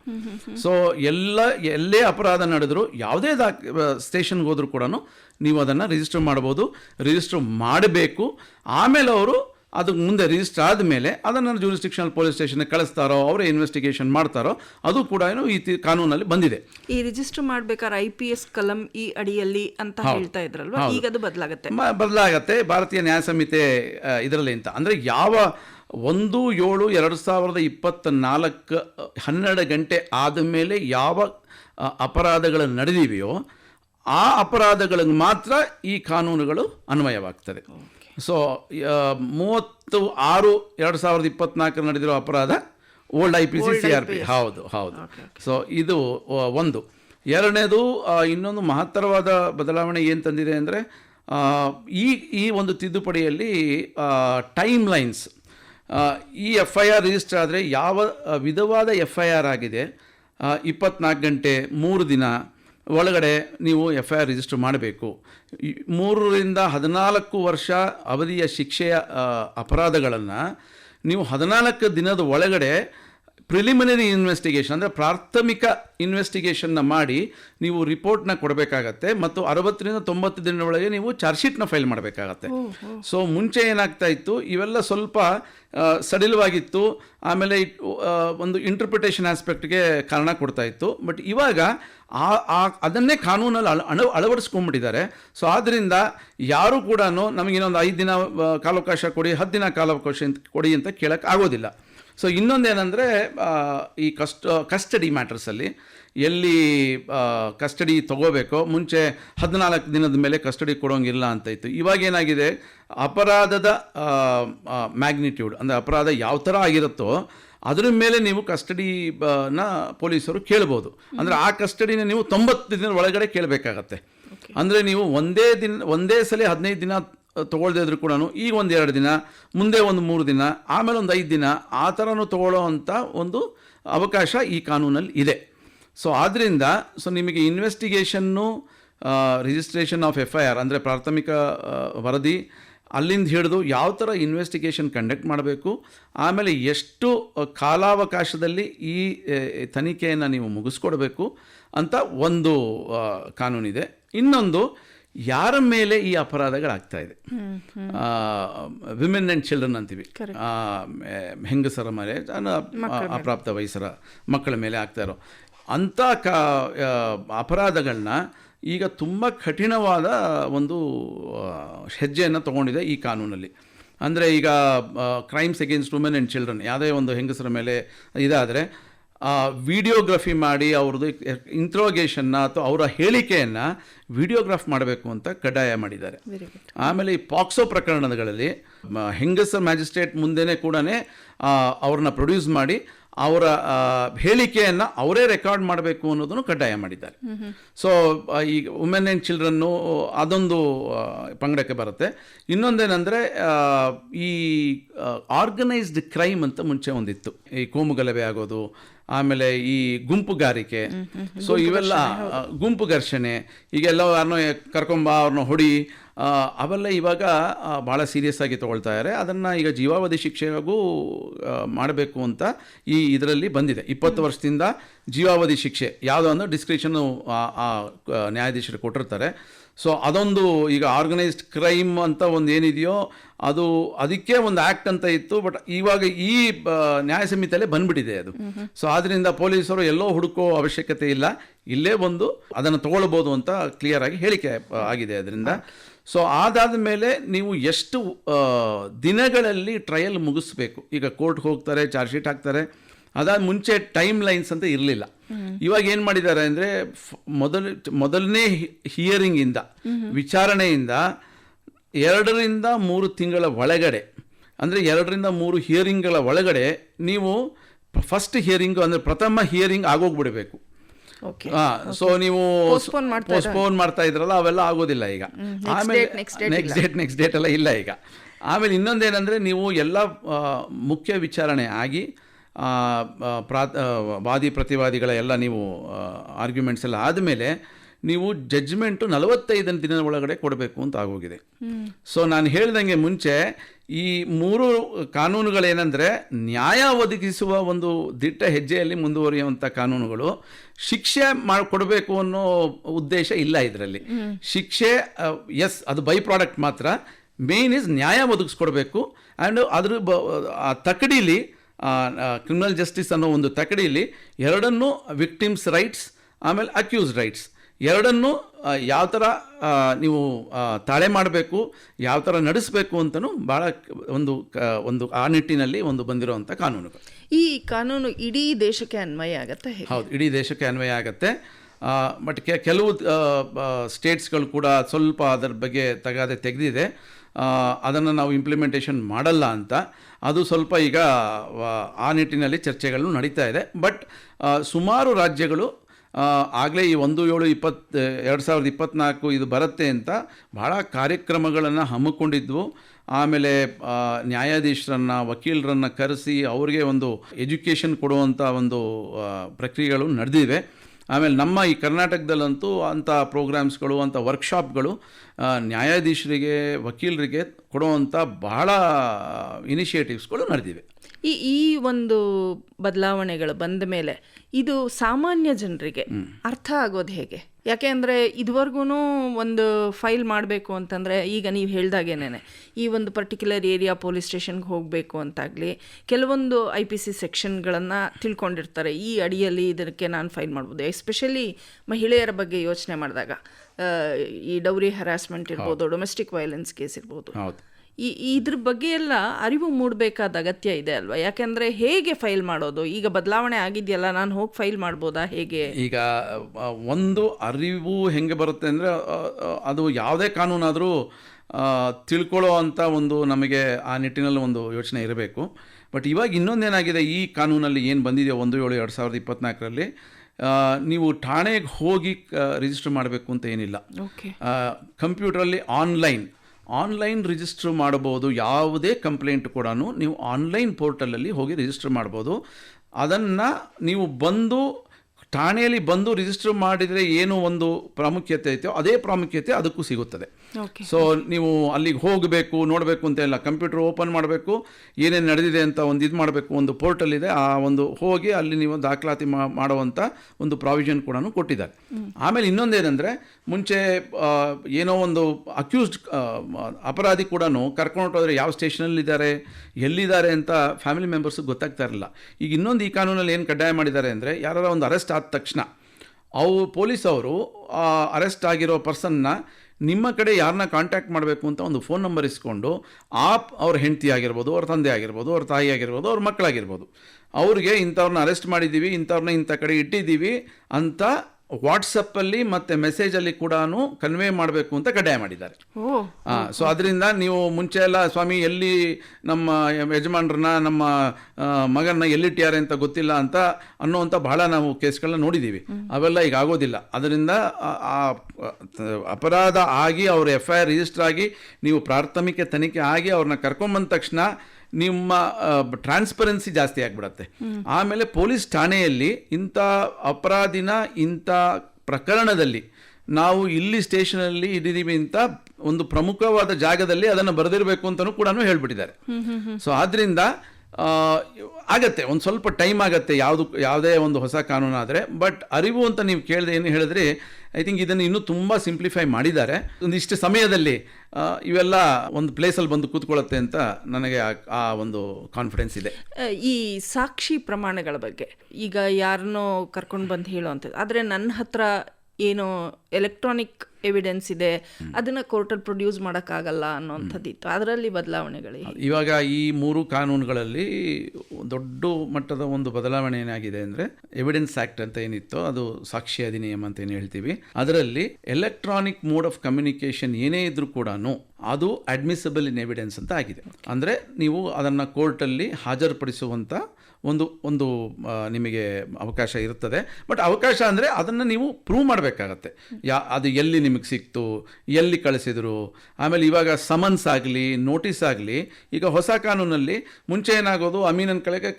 ಸೊ ಎಲ್ಲ ಎಲ್ಲೇ ಅಪರಾಧ ನಡೆದರೂ ಯಾವುದೇ ದಾಖ ಸ್ಟೇಷನ್ಗೆ ಹೋದರೂ ಕೂಡ ನೀವು ಅದನ್ನು ರಿಜಿಸ್ಟರ್ ಮಾಡ್ಬೋದು. ರಿಜಿಸ್ಟರ್ ಮಾಡಬೇಕು. ಆಮೇಲೆ ಅವರು ಅದು ಮುಂದೆ ರಿಜಿಸ್ಟರ್ ಆದಮೇಲೆ ಅದನ್ನು ಜೂರಿಸ್ಟಿಕ್ಷನಲ್ ಪೊಲೀಸ್ ಸ್ಟೇಷನ್ಗೆ ಕಳಿಸ್ತಾರೋ ಅವರೇ ಇನ್ವೆಸ್ಟಿಗೇಷನ್ ಮಾಡ್ತಾರೋ ಅದು ಕೂಡ ಏನು ಈ ಕಾನೂನಲ್ಲಿ ಬಂದಿದೆ. ಈ ರಿಜಿಸ್ಟರ್ ಮಾಡಬೇಕಾದ್ರೆ ಐ ಪಿ ಎಸ್ ಕಲಂ ಈ ಅಡಿಯಲ್ಲಿ ಅಂತ ಹೇಳ್ತಾ ಇದ್ರಲ್ವಾ? ಈಗ ಅದು ಬದಲಾಗುತ್ತೆ. ಬದಲಾಗತ್ತೆ. ಭಾರತೀಯ ನ್ಯಾಯ ಸಮಿತಿ ಇದರಲ್ಲಿ ಅಂತ. ಅಂದರೆ ಯಾವ ಒಂದು ಏಳು ಎರಡು ಸಾವಿರದ ಇಪ್ಪತ್ತ ನಾಲ್ಕು ಹನ್ನೆರಡು ಗಂಟೆ ಆದಮೇಲೆ ಯಾವ ಆ, ಅಪರಾಧಗಳು ನಡೆದಿವೆಯೋ ಆ ಅಪರಾಧಗಳಿಗೆ ಮಾತ್ರ ಈ ಕಾನೂನುಗಳು ಅನ್ವಯವಾಗ್ತದೆ. ಸೊ ಮೂವತ್ತು ಆರು ಎರಡು ಸಾವಿರದ ಇಪ್ಪತ್ನಾಲ್ಕರಲ್ಲಿ ನಡೆದಿರೋ ಅಪರಾಧ old I P C C R P ಹೌದು ಹೌದು. ಸೊ ಇದು ಒಂದು. ಎರಡನೇದು ಇನ್ನೊಂದು ಮಹತ್ತರವಾದ ಬದಲಾವಣೆ ಏನು ತಂದಿದೆ ಅಂದರೆ ಈ ಈ ಒಂದು ತಿದ್ದುಪಡಿಯಲ್ಲಿ ಟೈಮ್ ಲೈನ್ಸ್ ಈ ಎಫ್ ಐ ಆರ್ ರಿಜಿಸ್ಟರ್ ಆದರೆ ಯಾವ ವಿಧವಾದ ಎಫ್ ಐ ಆರ್ ಆಗಿದೆ ಇಪ್ಪತ್ನಾಲ್ಕು ಗಂಟೆ ಮೂರು ದಿನ ಒಳಗಡೆ ನೀವು ಎಫ್ ಐ ಆರ್ ರಿಜಿಸ್ಟರ್ ಮಾಡಬೇಕು. ಮೂರರಿಂದ ಹದಿನಾಲ್ಕು ವರ್ಷ ಅವಧಿಯ ಶಿಕ್ಷೆಯ ಅಪರಾಧಗಳನ್ನು ನೀವು ಹದಿನಾಲ್ಕು ದಿನದ ಒಳಗಡೆ ಪ್ರಿಲಿಮಿನರಿ ಇನ್ವೆಸ್ಟಿಗೇಷನ್ ಅಂದರೆ ಪ್ರಾಥಮಿಕ ಇನ್ವೆಸ್ಟಿಗೇಷನ್ನ ಮಾಡಿ ನೀವು ರಿಪೋರ್ಟ್ನ ಕೊಡಬೇಕಾಗತ್ತೆ ಮತ್ತು ಅರವತ್ತರಿಂದ ತೊಂಬತ್ತು ದಿನದೊಳಗೆ ನೀವು ಚಾರ್ಜ್ ಶೀಟ್ನ ಫೈಲ್ ಮಾಡಬೇಕಾಗತ್ತೆ. ಸೊ ಮುಂಚೆ ಏನಾಗ್ತಾ ಇತ್ತು ಇವೆಲ್ಲ ಸ್ವಲ್ಪ ಸಡಿಲವಾಗಿತ್ತು ಆಮೇಲೆ ಒಂದು ಇಂಟರ್ಪ್ರಿಟೇಷನ್ ಆಸ್ಪೆಕ್ಟ್ಗೆ ಕಾರಣ ಕೊಡ್ತಾ ಇತ್ತು. ಬಟ್ ಇವಾಗ ಆ ಅದನ್ನೇ ಕಾನೂನಲ್ಲಿ ಅಳ ಅಳ ಅಳವಡಿಸ್ಕೊಂಡ್ಬಿಟ್ಟಿದ್ದಾರೆ. ಸೊ ಆದ್ದರಿಂದ ಯಾರು ಕೂಡ ನಮಗಿನ್ನೊಂದು ಐದು ದಿನ ಕಾಲಾವಕಾಶ ಕೊಡಿ ಹತ್ತು ದಿನ ಕಾಲಾವಕಾಶ ಅಂತ ಕೊಡಿ ಅಂತ ಕೇಳಕ್ಕೆ ಆಗೋದಿಲ್ಲ. ಸೊ ಇನ್ನೊಂದೇನೆಂದರೆ ಈ ಕಸ್ಟ ಕಸ್ಟಡಿ ಮ್ಯಾಟರ್ಸಲ್ಲಿ ಎಲ್ಲಿ ಕಸ್ಟಡಿ ತಗೋಬೇಕೋ ಮುಂಚೆ ಹದಿನಾಲ್ಕು ದಿನದ ಮೇಲೆ ಕಸ್ಟಡಿ ಕೊಡೋಂಗಿಲ್ಲ ಅಂತ ಇತ್ತು. ಇವಾಗ ಏನಾಗಿದೆ ಅಪರಾಧದ ಮ್ಯಾಗ್ನಿಟ್ಯೂಡ್ ಅಂದರೆ ಅಪರಾಧ ಯಾವ ಥರ ಆಗಿರುತ್ತೋ ಅದರ ಮೇಲೆ ನೀವು ಕಸ್ಟಡಿ ನ ಪೊಲೀಸರು ಕೇಳ್ಬೋದು. ಅಂದರೆ ಆ ಕಸ್ಟಡಿನ ನೀವು ತೊಂಬತ್ತು ದಿನದ ಒಳಗಡೆ ಕೇಳಬೇಕಾಗತ್ತೆ. ಅಂದರೆ ನೀವು ಒಂದೇ ದಿನ ಒಂದೇ ಸಲ ಹದಿನೈದು ದಿನ ತೊಗೊಳ್ದೇ ಇದ್ರು ಕೂಡ ಈಗ ಒಂದು ಎರಡು ದಿನ, ಮುಂದೆ ಒಂದು ಮೂರು ದಿನ, ಆಮೇಲೆ ಒಂದು ಐದು ದಿನ, ಆ ಥರನೂ ತಗೊಳ್ಳೋ ಅಂಥ ಒಂದು ಅವಕಾಶ ಈ ಕಾನೂನಲ್ಲಿ ಇದೆ. ಸೊ ಆದ್ದರಿಂದ ಸೊ ನಿಮಗೆ ಇನ್ವೆಸ್ಟಿಗೇಷನ್ನು registration of F I R ಅಂದರೆ ಪ್ರಾಥಮಿಕ ವರದಿ, ಅಲ್ಲಿಂದ ಹಿಡಿದು ಯಾವ ಥರ ಇನ್ವೆಸ್ಟಿಗೇಷನ್ ಕಂಡಕ್ಟ್ ಮಾಡಬೇಕು, ಆಮೇಲೆ ಎಷ್ಟು ಕಾಲಾವಕಾಶದಲ್ಲಿ ಈ ತನಿಖೆಯನ್ನು ನೀವು ಮುಗಿಸ್ಕೊಡ್ಬೇಕು ಅಂತ ಒಂದು ಕಾನೂನಿದೆ. ಇನ್ನೊಂದು ಯಾರ ಮೇಲೆ ಈ ಅಪರಾಧಗಳಾಗ್ತಾ ಇದೆ? ವಿಮೆನ್ ಆ್ಯಂಡ್ ಚಿಲ್ಡ್ರನ್ ಅಂತೀವಿ. ಹೆಂಗಸರ ಮೇಲೆ ಅಪ್ರಾಪ್ತ ವಯಸ್ಸರ ಮಕ್ಕಳ ಮೇಲೆ ಆಗ್ತಾ ಇರೋ ಅಂಥ ಕಾ ಅಪರಾಧಗಳನ್ನ ಈಗ ತುಂಬ ಕಠಿಣವಾದ ಒಂದು ಹೆಜ್ಜೆಯನ್ನು ತಗೊಂಡಿದೆ ಈ ಕಾನೂನಲ್ಲಿ. ಅಂದರೆ ಈಗ crimes against women and children ಯಾವುದೇ ಒಂದು ಹೆಂಗಸರ ಮೇಲೆ ಇದಾದರೆ ವಿಡಿಯೋಗ್ರಫಿ ಮಾಡಿ ಅವ್ರದ್ದು ಇಂಟ್ರೋಗೇಷನ್ನ ಅಥವಾ ಅವರ ಹೇಳಿಕೆಯನ್ನು ವಿಡಿಯೋಗ್ರಾಫ್ ಮಾಡಬೇಕು ಅಂತ ಕಡ್ಡಾಯ ಮಾಡಿದ್ದಾರೆ. ಆಮೇಲೆ ಈ ಪಾಕ್ಸೋ ಪ್ರಕರಣಗಳಲ್ಲಿ ಹೆಂಗಸರ ಮ್ಯಾಜಿಸ್ಟ್ರೇಟ್ ಮುಂದೆನೇ ಕೂಡ ಅವ್ರನ್ನ ಪ್ರೊಡ್ಯೂಸ್ ಮಾಡಿ ಅವರ ಹೇಳಿಕೆಯನ್ನು ಅವರೇ ರೆಕಾರ್ಡ್ ಮಾಡಬೇಕು ಅನ್ನೋದನ್ನು ಕಡ್ಡಾಯ ಮಾಡಿದ್ದಾರೆ. ಸೊ ಈ ವುಮೆನ್ ಆ್ಯಂಡ್ ಚಿಲ್ಡ್ರನ್ನು ಅದೊಂದು ಪಂಗಡಕ್ಕೆ ಬರುತ್ತೆ. ಇನ್ನೊಂದೇನೆಂದರೆ ಈ ಆರ್ಗನೈಸ್ಡ್ ಕ್ರೈಮ್ ಅಂತ ಮುಂಚೆ ಒಂದಿತ್ತು. ಈ ಕೋಮು ಗಲಭೆ ಆಗೋದು ಆಮೇಲೆ ಈ ಗುಂಪುಗಾರಿಕೆ. ಸೊ ಇವೆಲ್ಲ ಗುಂಪು ಘರ್ಷಣೆ ಈಗೆಲ್ಲ ಯಾರನ್ನೋ ಕರ್ಕೊಂಬ ಅವ್ರನ್ನ ಹೊಡಿ ಅವೆಲ್ಲ ಇವಾಗ ಭಾಳ ಸೀರಿಯಸ್ ಆಗಿ ತಗೊಳ್ತಾ ಇದ್ದಾರೆ ಅದನ್ನು ಈಗ ಜೀವಾವಧಿ ಶಿಕ್ಷೆಗೂ ಮಾಡಬೇಕು ಅಂತ ಈ ಇದರಲ್ಲಿ ಬಂದಿದೆ. ಇಪ್ಪತ್ತು ವರ್ಷದಿಂದ ಜೀವಾವಧಿ ಶಿಕ್ಷೆ ಯಾವುದೋ ಅಂದರೆ ಡಿಸ್ಕ್ರಿಪ್ಷನ್ನು ಆ ನ್ಯಾಯಾಧೀಶರು ಕೊಟ್ಟಿರ್ತಾರೆ. ಸೊ ಅದೊಂದು ಈಗ ಆರ್ಗನೈಸ್ಡ್ ಕ್ರೈಮ್ ಅಂತ ಒಂದು ಏನಿದೆಯೋ ಅದು ಅದಕ್ಕೆ ಒಂದು ಆ್ಯಕ್ಟ್ ಅಂತ ಇತ್ತು ಬಟ್ ಇವಾಗ ಈ ನ್ಯಾಯ ಸಮಿತಿಯಲ್ಲೇ ಬಂದ್ಬಿಟ್ಟಿದೆ ಅದು. ಸೊ ಆದ್ದರಿಂದ ಪೊಲೀಸರು ಎಲ್ಲೋ ಹುಡುಕೋ ಅವಶ್ಯಕತೆ ಇಲ್ಲ. ಇಲ್ಲೇ ಬಂದು ಅದನ್ನು ತಗೊಳ್ಬೋದು ಅಂತ ಕ್ಲಿಯರ್ ಆಗಿ ಹೇಳಿಕೆ ಆಗಿದೆ ಅದರಿಂದ. ಸೊ ಅದಾದ ಮೇಲೆ ನೀವು ಎಷ್ಟು ದಿನಗಳಲ್ಲಿ ಟ್ರಯಲ್ ಮುಗಿಸ್ಬೇಕು. ಈಗ ಕೋರ್ಟ್ಗೆ ಹೋಗ್ತಾರೆ ಚಾರ್ಜ್ ಶೀಟ್ ಹಾಕ್ತಾರೆ. ಅದಾದ ಮುಂಚೆ ಟೈಮ್ ಲೈನ್ಸ್ ಅಂತ ಇರಲಿಲ್ಲ. ಇವಾಗ ಏನು ಮಾಡಿದ್ದಾರೆ ಅಂದರೆ ಮೊದಲ ಮೊದಲನೇ ಹಿಯರಿಂಗಿಂದ ವಿಚಾರಣೆಯಿಂದ ಎರಡರಿಂದ ಮೂರು ತಿಂಗಳ ಒಳಗಡೆ ಅಂದರೆ ಎರಡರಿಂದ ಮೂರು ಹಿಯರಿಂಗ್ಗಳ ಒಳಗಡೆ ನೀವು ಫಸ್ಟ್ ಹಿಯರಿಂಗ್ ಅಂದರೆ ಪ್ರಥಮ ಹಿಯರಿಂಗ್ ಆಗೋಗ್ಬಿಡಬೇಕು. ಸೊ ನೀವು ಪೋಸ್ಟ್ಪೋನ್ ಮಾಡ್ತಾ ಇದ್ರಲ್ಲ ಅವೆಲ್ಲ ಆಗೋದಿಲ್ಲ ಈಗ. ಆಮೇಲೆ ನೆಕ್ಸ್ಟ್ ಡೇಟ್ ನೆಕ್ಸ್ಟ್ ಡೇಟ್ ಎಲ್ಲ ಇಲ್ಲ ಈಗ. ಆಮೇಲೆ ಇನ್ನೊಂದೇನಂದ್ರೆ ನೀವು ಎಲ್ಲ ಮುಖ್ಯ ವಿಚಾರಣೆ ಆಗಿ ಪ್ರಾ ವಾದಿ ಪ್ರತಿವಾದಿಗಳ ಎಲ್ಲ ನೀವು ಆರ್ಗ್ಯುಮೆಂಟ್ಸ್ ಎಲ್ಲ ಆದಮೇಲೆ ನೀವು ಜಡ್ಜ್ಮೆಂಟು ನಲವತ್ತೈದನ ದಿನದ ಒಳಗಡೆ ಕೊಡಬೇಕು ಅಂತ ಆಗೋಗಿದೆ. ಸೊ ನಾನು ಹೇಳ್ದಂಗೆ ಮುಂಚೆ ಈ ಮೂರು ಕಾನೂನುಗಳೇನೆಂದರೆ ನ್ಯಾಯ ಒದಗಿಸುವ ಒಂದು ದಿಟ್ಟ ಹೆಜ್ಜೆಯಲ್ಲಿ ಮುಂದುವರಿಯುವಂಥ ಕಾನೂನುಗಳು ಶಿಕ್ಷೆ ಮಾಡಿಕೊಡ್ಬೇಕು ಅನ್ನೋ ಉದ್ದೇಶ ಇಲ್ಲ ಇದರಲ್ಲಿ. ಶಿಕ್ಷೆ ಎಸ್ ಅದು ಬೈ ಪ್ರಾಡಕ್ಟ್ ಮಾತ್ರ. ಮೇನ್ ಇಸ್ ನ್ಯಾಯ ಒದಗಿಸ್ಕೊಡ್ಬೇಕು. ಆ್ಯಂಡ್ ಅದ್ರ ಬ ತಕಡೀಲಿ ಕ್ರಿಮಿನಲ್ ಜಸ್ಟಿಸ್ ಅನ್ನೋ ಒಂದು ತಕಡಿಯಲ್ಲಿ ಎರಡನ್ನೂ ವಿಕ್ಟಿಮ್ಸ್ ರೈಟ್ಸ್ ಆಮೇಲೆ ಅಕ್ಯೂಸ್ ರೈಟ್ಸ್ ಎರಡನ್ನು ಯಾವ ಥರ ನೀವು ತಾಳೆ ಮಾಡಬೇಕು ಯಾವ ಥರ ನಡೆಸಬೇಕು ಅಂತಲೂ ಭಾಳ ಒಂದು ಕ- ಒಂದು ಆ ನಿಟ್ಟಿನಲ್ಲಿ ಒಂದು ಬಂದಿರುವಂಥ ಕಾನೂನುಗಳು. ಈ ಕಾನೂನು ಇಡೀ ದೇಶಕ್ಕೆ ಅನ್ವಯ ಆಗುತ್ತೆ ಹೌದು ಇಡೀ ದೇಶಕ್ಕೆ ಅನ್ವಯ ಆಗುತ್ತೆ. ಬಟ್ ಕೆ ಕೆಲವು ಸ್ಟೇಟ್ಸ್ಗಳು ಕೂಡ ಸ್ವಲ್ಪ ಅದರ ಬಗ್ಗೆ ತಗಾದೆ ತೆಗೆದಿದೆ. ಅದನ್ನು ನಾವು ಇಂಪ್ಲಿಮೆಂಟೇಷನ್ ಮಾಡಲ್ಲ ಅಂತ. ಅದು ಸ್ವಲ್ಪ ಈಗ ಆ, ಆ ನಿಟ್ಟಿನಲ್ಲಿ ಚರ್ಚೆಗಳು ನಡೀತಾ ಇದೆ. ಬಟ್ ಸುಮಾರು ರಾಜ್ಯಗಳು ಆಗಲೇ ಈ ಒಂದು ಏಳು ಇಪ್ಪತ್ತು ಎರಡು ಸಾವಿರದ ಇಪ್ಪತ್ತ್ನಾಲ್ಕು ಇದು ಬರುತ್ತೆ ಅಂತ ಭಾಳ ಕಾರ್ಯಕ್ರಮಗಳನ್ನು ಹಮ್ಮಿಕೊಂಡಿದ್ವು. ಆಮೇಲೆ ನ್ಯಾಯಾಧೀಶರನ್ನು, ವಕೀಲರನ್ನು ಕರೆಸಿ ಅವರಿಗೆ ಒಂದು ಎಜುಕೇಷನ್ ಕೊಡುವಂಥ ಒಂದು ಪ್ರಕ್ರಿಯೆಗಳು ನಡೆದಿವೆ. ಆಮೇಲೆ ನಮ್ಮ ಈ ಕರ್ನಾಟಕದಲ್ಲಂತೂ ಅಂಥ ಪ್ರೋಗ್ರಾಮ್ಸ್ಗಳು ಅಂಥ ವರ್ಕ್ಶಾಪ್ಗಳು ನ್ಯಾಯಾಧೀಶರಿಗೆ ವಕೀಲರಿಗೆ ಕೊಡುವಂಥ ಬಹಳ ಇನಿಷಿಯೇಟಿವ್ಸ್ಗಳು ನಡೆದಿವೆ. ಈ ಈ ಒಂದು ಬದಲಾವಣೆಗಳು ಬಂದ ಮೇಲೆ ಇದು ಸಾಮಾನ್ಯ ಜನರಿಗೆ ಅರ್ಥ ಆಗೋದು ಹೇಗೆ? ಯಾಕೆ ಅಂದರೆ ಇದುವರೆಗೂ ಒಂದು ಫೈಲ್ ಮಾಡಬೇಕು ಅಂತಂದರೆ ಈಗ ನೀವು ಹೇಳ್ದಾಗೇನೆ ಈ ಒಂದು ಪರ್ಟಿಕ್ಯುಲರ್ ಏರಿಯಾ ಪೊಲೀಸ್ ಸ್ಟೇಷನ್ಗೆ ಹೋಗಬೇಕು ಅಂತಾಗಲಿ ಕೆಲವೊಂದು ಐ ಪಿ ಸಿ ಸೆಕ್ಷನ್ಗಳನ್ನು ತಿಳ್ಕೊಂಡಿರ್ತಾರೆ. ಈ ಅಡಿಯಲ್ಲಿ ಇದಕ್ಕೆ ನಾನು ಫೈಲ್ ಮಾಡ್ಬೋದು. ಎಸ್ಪೆಷಲಿ ಮಹಿಳೆಯರ ಬಗ್ಗೆ ಯೋಚನೆ ಮಾಡಿದಾಗ ಈ ಡೌರಿ ಹರಾಸ್ಮೆಂಟ್ ಇರ್ಬೋದು ಡೊಮೆಸ್ಟಿಕ್ ವೈಲೆನ್ಸ್ ಕೇಸ್ ಇರ್ಬೋದು. ಈ ಇದ್ರ ಬಗ್ಗೆ ಎಲ್ಲ ಅರಿವು ಮೂಡಬೇಕಾದ ಅಗತ್ಯ ಇದೆ ಅಲ್ವಾ? ಯಾಕೆಂದರೆ ಹೇಗೆ ಫೈಲ್ ಮಾಡೋದು? ಈಗ ಬದಲಾವಣೆ ಆಗಿದೆಯಲ್ಲ ನಾನು ಹೋಗಿ ಫೈಲ್ ಮಾಡ್ಬೋದಾ? ಹೇಗೆ? ಈಗ ಒಂದು ಅರಿವು ಹೆಂಗೆ ಬರುತ್ತೆ ಅಂದರೆ ಅದು ಯಾವುದೇ ಕಾನೂನಾದರೂ ತಿಳ್ಕೊಳ್ಳೋ ಅಂಥ ಒಂದು ನಮಗೆ ಆ ನಿಟ್ಟಿನಲ್ಲಿ ಒಂದು ಯೋಚನೆ ಇರಬೇಕು. ಬಟ್ ಇವಾಗ ಇನ್ನೊಂದೇನಾಗಿದೆ ಈ ಕಾನೂನಲ್ಲಿ ಏನು ಬಂದಿದೆಯೋ ಒಂದು ಏಳು ಎರಡು ಸಾವಿರದ ಇಪ್ಪತ್ತ್ನಾಲ್ಕರಲ್ಲಿ ನೀವು ಠಾಣೆಗೆ ಹೋಗಿ ರಿಜಿಸ್ಟರ್ ಮಾಡಬೇಕು ಅಂತ ಏನಿಲ್ಲ. ಓಕೆ ಕಂಪ್ಯೂಟ್ರಲ್ಲಿ ಆನ್ಲೈನ್ ಆನ್ಲೈನ್ ರಿಜಿಸ್ಟರ್ ಮಾಡ್ಬೋದು ಯಾವುದೇ ಕಂಪ್ಲೇಂಟ್ ಕೂಡ ನೀವು ಆನ್ಲೈನ್ ಪೋರ್ಟಲಲ್ಲಿ ಹೋಗಿ ರಿಜಿಸ್ಟರ್ ಮಾಡ್ಬೋದು ಅದನ್ನು ನೀವು ಬಂದು ಠಾಣೆಯಲ್ಲಿ ಬಂದು ರಿಜಿಸ್ಟರ್ ಮಾಡಿದರೆ ಏನು ಒಂದು ಪ್ರಾಮುಖ್ಯತೆ ಐತೆಯೋ ಅದೇ ಪ್ರಾಮುಖ್ಯತೆ ಅದಕ್ಕೂ ಸಿಗುತ್ತದೆ. ಸೊ ನೀವು ಅಲ್ಲಿಗೆ ಹೋಗಬೇಕು ನೋಡಬೇಕು ಅಂತ ಇಲ್ಲ ಕಂಪ್ಯೂಟರ್ ಓಪನ್ ಮಾಡಬೇಕು ಏನೇನು ನಡೆದಿದೆ ಅಂತ ಒಂದು ಇದು ಮಾಡಬೇಕು ಒಂದು ಪೋರ್ಟಲ್ ಇದೆ ಆ ಒಂದು ಹೋಗಿ ಅಲ್ಲಿ ನೀವು ದಾಖಲಾತಿ ಮಾಡುವಂಥ ಒಂದು ಪ್ರಾವಿಷನ್ ಕೂಡ ಕೊಟ್ಟಿದ್ದಾರೆ. ಆಮೇಲೆ ಇನ್ನೊಂದೇನೆಂದರೆ ಮುಂಚೆ ಏನೋ ಒಂದು ಅಕ್ಯೂಸ್ಡ್ ಅಪರಾಧಿ ಕೂಡ ಕರ್ಕೊಂಡು ಹೊಟ್ಟೋದ್ರೆ ಯಾವ ಸ್ಟೇಷನಲ್ಲಿದ್ದಾರೆ ಎಲ್ಲಿದ್ದಾರೆ ಅಂತ ಫ್ಯಾಮಿಲಿ ಮೆಂಬರ್ಸ್ ಗೊತ್ತಾಗ್ತಾ ಇರಲಿಲ್ಲ ಈಗ ಇನ್ನೊಂದು ಈ ಕಾನೂನಲ್ಲಿ ಏನು ಕಡ್ಡಾಯ ಮಾಡಿದ್ದಾರೆ ಅಂದರೆ ಯಾರಾದ್ರೂ ಒಂದು ಅರೆಸ್ಟ್ ಆದ ತಕ್ಷಣ ಅವು ಪೊಲೀಸ್ ಅವರು ಅರೆಸ್ಟ್ ಆಗಿರೋ ಪರ್ಸನ್ನ ನಿಮ್ಮ ಕಡೆ ಯಾರನ್ನ ಕಾಂಟ್ಯಾಕ್ಟ್ ಮಾಡಬೇಕು ಅಂತ ಒಂದು ಫೋನ್ ನಂಬರ್ ಇಸ್ಕೊಂಡು ಆಪ್ ಅವ್ರ ಹೆಂಡತಿ ಆಗಿರ್ಬೋದು, ಅವ್ರ ತಂದೆ ಆಗಿರ್ಬೋದು, ಅವ್ರ ತಾಯಿ ಆಗಿರ್ಬೋದು, ಅವ್ರ ಮಕ್ಕಳಾಗಿರ್ಬೋದು ಅವ್ರಿಗೆ ಇಂಥವ್ರನ್ನ ಅರೆಸ್ಟ್ ಮಾಡಿದ್ದೀವಿ, ಇಂಥವ್ರನ್ನ ಇಂಥ ಕಡೆ ಇಟ್ಟಿದ್ದೀವಿ ಅಂತ ವಾಟ್ಸಪ್ಪಲ್ಲಿ ಮತ್ತು ಮೆಸೇಜಲ್ಲಿ ಕೂಡ ಕನ್ವೇ ಮಾಡಬೇಕು ಅಂತ ಕಡ್ಡಾಯ ಮಾಡಿದ್ದಾರೆ. ಸೊ ಅದರಿಂದ ನೀವು ಮುಂಚೆ ಎಲ್ಲ ಸ್ವಾಮಿ ಎಲ್ಲಿ ನಮ್ಮ ಯಜಮಾನ್ರನ್ನ ನಮ್ಮ ಮಗನ ಟಿಆರ್ ಅಂತ ಗೊತ್ತಿಲ್ಲ ಅಂತ ಅನ್ನೋವಂಥ ಬಹಳ ನಾವು ಕೇಸ್ಗಳನ್ನ ನೋಡಿದ್ದೀವಿ. ಅವೆಲ್ಲ ಈಗ ಆಗೋದಿಲ್ಲ. ಅದರಿಂದ ಆ- ಆ ಅಪರಾಧ ಆಗಿ ಅವ್ರ ಎಫ್ ಐ ಆರ್ ರಿಜಿಸ್ಟರ್ ಆಗಿ ನೀವು ಪ್ರಾಥಮಿಕ ತನಿಖೆ ಆಗಿ ಅವ್ರನ್ನ ಕರ್ಕೊಂಬಂದ ತಕ್ಷಣ ನಿಮ್ಮ ಟ್ರಾನ್ಸ್ಪರೆನ್ಸಿ ಜಾಸ್ತಿ ಆಗಿಬಿಡತ್ತೆ. ಆಮೇಲೆ ಪೊಲೀಸ್ ಠಾಣೆಯಲ್ಲಿ ಇಂಥ ಅಪರಾಧಿನ ಇಂಥ ಪ್ರಕರಣದಲ್ಲಿ ನಾವು ಇಲ್ಲಿ ಸ್ಟೇಷನಲ್ಲಿ ಇದ್ದೀವಿ ಅಂತ ಒಂದು ಪ್ರಮುಖವಾದ ಜಾಗದಲ್ಲಿ ಅದನ್ನು ಬರೆದಿರಬೇಕು ಅಂತಲೂ ಕೂಡ ಹೇಳ್ಬಿಟ್ಟಿದ್ದಾರೆ. ಸೊ ಆದ್ರಿಂದ ಆ, ಆಗತ್ತೆ, ಒಂದು ಸ್ವಲ್ಪ ಟೈಮ್ ಆಗತ್ತೆ, ಯಾವುದು, ಯಾವುದೇ ಒಂದು ಹೊಸ ಕಾನೂನು ಆದರೆ. ಬಟ್ ಅರಿವು ಅಂತ ನೀವು ಕೇಳಿದೆ ಏನು ಹೇಳಿದ್ರಿ ಐ ಥಿಂಕ್ ಇದನ್ನು ಇನ್ನೂ ತುಂಬ ಸಿಂಪ್ಲಿಫೈ ಮಾಡಿದ್ದಾರೆ. ಒಂದಿಷ್ಟು ಸಮಯದಲ್ಲಿ ಇವೆಲ್ಲ ಒಂದು ಪ್ಲೇಸಲ್ಲಿ ಬಂದು ಕೂತ್ಕೊಳ್ಳುತ್ತೆ ಅಂತ ನನಗೆ ಆ- ಒಂದು ಕಾನ್ಫಿಡೆನ್ಸ್ ಇದೆ. ಈ ಸಾಕ್ಷಿ ಪ್ರಮಾಣಗಳ ಬಗ್ಗೆ. ಈಗ ಯಾರನ್ನೋ ಕರ್ಕೊಂಡು ಬಂದು ಹೇಳುವಂಥದ್ದು ಆದರೆ ನನ್ನ ಹತ್ರ ಏನು ಎಲೆಕ್ಟ್ರಾನಿಕ್ ಎವಿಡೆನ್ಸ್ ಇದೆ ಅದನ್ನ ಕೋರ್ಟಲ್ಲಿ ಪ್ರೊಡ್ಯೂಸ್ ಮಾಡೋಕ್ಕಾಗಲ್ಲ ಅನ್ನೋಂಥದ್ದಿತ್ತು ಅದರಲ್ಲಿ ಬದಲಾವಣೆಗಳು ಇವಾಗ ಈ ಮೂರು ಕಾನೂನುಗಳಲ್ಲಿ ದೊಡ್ಡ ಮಟ್ಟದ ಒಂದು ಬದಲಾವಣೆ ಏನಾಗಿದೆ ಅಂದರೆ ಎವಿಡೆನ್ಸ್ ಆಕ್ಟ್ ಅಂತ ಏನಿತ್ತು ಅದು ಸಾಕ್ಷಿ ಅಧಿನಿಯಮ ಅಂತ ಏನು ಹೇಳ್ತೀವಿ. ಅದರಲ್ಲಿ ಎಲೆಕ್ಟ್ರಾನಿಕ್ ಮೋಡ್ ಆಫ್ ಕಮ್ಯುನಿಕೇಷನ್ ಏನೇ ಇದ್ರೂ ಕೂಡ ಅದು ಅಡ್ಮಿಸಬಲ್ ಇನ್ ಎವಿಡೆನ್ಸ್ ಅಂತ ಆಗಿದೆ. ಅಂದರೆ ನೀವು ಅದನ್ನು ಕೋರ್ಟಲ್ಲಿ ಹಾಜರುಪಡಿಸುವಂಥ ಒಂದು ಒಂದು ನಿಮಗೆ ಅವಕಾಶ ಇರುತ್ತದೆ ಬಟ್ ಅವಕಾಶ ಅಂದರೆ ಅದನ್ನು ನೀವು ಪ್ರೂವ್ ಮಾಡಬೇಕಾಗತ್ತೆ. ಯಾ, ಅದು ಎಲ್ಲಿ ನಿಮಗೆ ಸಿಕ್ತು, ಎಲ್ಲಿ ಕಳಿಸಿದ್ರು, ಆಮೇಲೆ ಇವಾಗ ಸಮನ್ಸ್ ಆಗಲಿ ನೋಟಿಸ್ ಆಗಲಿ, ಈಗ ಹೊಸ ಕಾನೂನಲ್ಲಿ ಮುಂಚೆ ಏನಾಗೋದು ಅಮೀನನ್ನು ಕಳೆಗೆ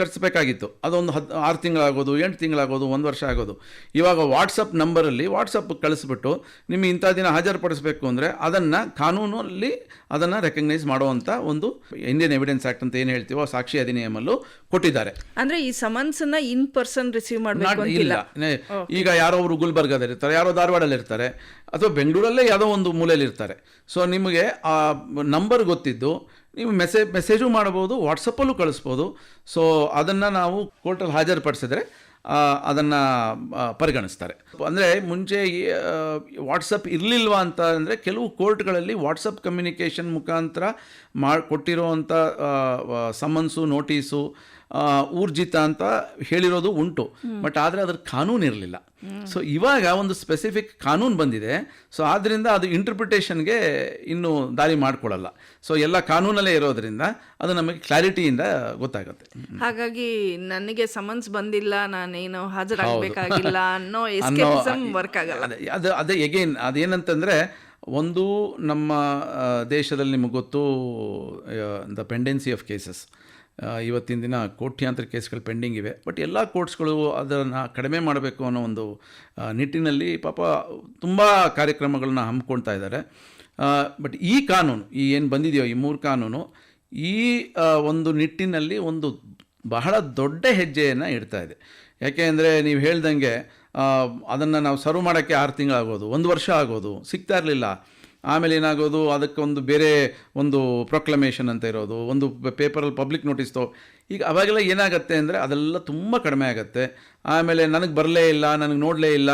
ಕಳಿಸ್ಬೇಕಾಗಿತ್ತು ಅದೊಂದು ಹದ್, ಆರು ತಿಂಗಳಾಗೋದು, ಎಂಟು ತಿಂಗಳಾಗೋದು, ಒಂದು ವರ್ಷ ಆಗೋದು. ಇವಾಗ ವಾಟ್ಸಪ್ ನಂಬರಲ್ಲಿ ವಾಟ್ಸಪ್ ಕಳಿಸ್ಬಿಟ್ಟು ನಿಮಗೆ ಇಂಥ ದಿನ ಹಾಜರುಪಡಿಸಬೇಕು ಅಂದರೆ ಅದನ್ನು ಕಾನೂನಲ್ಲಿ ಅದನ್ನು ರೆಕಗ್ನೈಸ್ ಮಾಡುವಂಥ ಒಂದು ಇಂಡಿಯನ್ ಎವಿಡೆನ್ಸ್ ಆ್ಯಕ್ಟ್ ಅಂತ ಏನು ಹೇಳ್ತೀವೋ, ಸಾಕ್ಷಿ ಅಧಿನಿಯಮಲ್ಲೂ ಕೊಟ್ಟಿದ್ದಾರೆ. ಅಂದ್ರೆ ಈ ಸಮನ್ಸ್ ಅನ್ನ ಇನ್ ಪರ್ಸನ್ ರಿಸೀವ್ ಮಾಡಬೇಕು ಇಲ್ಲ. ಈಗ ಯಾರೋ ಅವರು ಗುಲ್ಬರ್ಗದಲ್ಲಿ ಇರ್ತಾರೆ ಯಾರೋ ಧಾರವಾಡಲ್ಲಿ ಇರ್ತಾರೆ ಅಥವಾ ಬೆಂಗಳೂರಲ್ಲೇ ಯಾವುದೋ ಒಂದು ಮೂಲೆಯಲ್ಲಿ ಇರ್ತಾರೆ. ಸೊ ನಿಮಗೆ ಆ ನಂಬರ್ ಗೊತ್ತಿದ್ದು ನೀವು ಮೆಸೇಜ್ ಮೆಸೇಜು ಮಾಡ್ಬೋದು ವಾಟ್ಸಪ್ಪಲ್ಲೂ ಕಳಿಸ್ಬೋದು. ಸೊ ಅದನ್ನು ನಾವು ಕೋರ್ಟಲ್ಲಿ ಹಾಜರುಪಡಿಸಿದ್ರೆ ಅದನ್ನು ಪರಿಗಣಿಸ್ತಾರೆ. ಅಂದರೆ ಮುಂಚೆ ವಾಟ್ಸಪ್ ಇರಲಿಲ್ವ ಅಂತ ಅಂದರೆ ಕೆಲವು ಕೋರ್ಟ್ಗಳಲ್ಲಿ ವಾಟ್ಸಪ್ ಕಮ್ಯುನಿಕೇಷನ್ ಮುಖಾಂತರ ಮಾಡಿ ಕೊಟ್ಟಿರೋವಂಥ ಸಮನ್ಸು ನೋಟಿಸು ಊರ್ಜಿತ ಅಂತ ಹೇಳಿರೋದು ಉಂಟು. ಬಟ್ ಆದರೆ ಅದ್ರ ಕಾನೂನು ಇರಲಿಲ್ಲ. ಸೊ ಇವಾಗ ಒಂದು ಸ್ಪೆಸಿಫಿಕ್ ಕಾನೂನು ಬಂದಿದೆ. ಸೊ ಆದ್ದರಿಂದ ಅದು ಇಂಟರ್ಪ್ರಿಟೇಷನ್ಗೆ ಇನ್ನೂ ದಾರಿ ಮಾಡಿಕೊಳ್ಳಲ್ಲ ಸೊ ಎಲ್ಲ ಕಾನೂನಲ್ಲೇ ಇರೋದ್ರಿಂದ ಅದು ನಮಗೆ ಕ್ಲಾರಿಟಿಯಿಂದ ಗೊತ್ತಾಗುತ್ತೆ. ಹಾಗಾಗಿ ನನಗೆ ಸಮನ್ಸ್ ಬಂದಿಲ್ಲ ನಾನೇನು ಹಾಜರಾಗಬೇಕಾಗಿಲ್ಲ ಅನ್ನೋ ವರ್ಕ್ ಆಗಲ್ಲ. ಅದು ಅದು ಅದೇ ಎಗೇನ್ ಅದೇನಂತಂದರೆ ಒಂದು ನಮ್ಮ ದೇಶದಲ್ಲಿ ನಿಮಗೆ ಗೊತ್ತು ದ ಪೆಂಡೆನ್ಸಿ ಆಫ್ ಕೇಸಸ್ ಇವತ್ತಿನ ದಿನ ಕೋಟ್ಯಾಂತರ ಕೇಸ್ಗಳು ಪೆಂಡಿಂಗ್ ಇವೆ. ಬಟ್ ಎಲ್ಲ ಕೋರ್ಟ್ಸ್ಗಳು ಅದನ್ನು ಕಡಿಮೆ ಮಾಡಬೇಕು ಅನ್ನೋ ಒಂದು ನಿಟ್ಟಿನಲ್ಲಿ ಪಾಪ ತುಂಬ ಕಾರ್ಯಕ್ರಮಗಳನ್ನ ಹಮ್ಮಿಕೊಳ್ತಾ ಇದ್ದಾರೆ. ಬಟ್ ಈ ಕಾನೂನು, ಈ ಏನು ಬಂದಿದೆಯೋ, ಈ ಮೂರು ಕಾನೂನು, ಈ ಒಂದು ನಿಟ್ಟಿನಲ್ಲಿ ಒಂದು ಬಹಳ ದೊಡ್ಡ ಹೆಜ್ಜೆಯನ್ನು ಇಡ್ತಾ ಇದೆ. ಯಾಕೆ ಅಂದರೆ ನೀವು ಹೇಳ್ದಂಗೆ ಅದನ್ನು ನಾವು ಸರ್ವ್ ಮಾಡೋಕ್ಕೆ ಆರು ತಿಂಗಳಾಗೋದು, ಒಂದು ವರ್ಷ ಆಗೋದು, ಸಿಗ್ತಾ ಇರಲಿಲ್ಲ. ಆಮೇಲೆ ಏನಾಗೋದು? ಅದಕ್ಕೆ ಒಂದು ಬೇರೆ ಒಂದು ಪ್ರೊಕ್ಲಮೇಷನ್ ಅಂತ ಇರೋದು. ಒಂದು ಪೇಪರಲ್ಲಿ ಪಬ್ಲಿಕ್ ನೋಟಿಸ್ ತೋ ಈಗ ಅವಾಗೆಲ್ಲ ಏನಾಗುತ್ತೆ ಅಂದರೆ ಅದೆಲ್ಲ ತುಂಬ ಕಡಿಮೆ ಆಗುತ್ತೆ. ಆಮೇಲೆ ನನಗೆ ಬರಲೇ ಇಲ್ಲ ನನಗೆ ನೋಡಲೇ ಇಲ್ಲ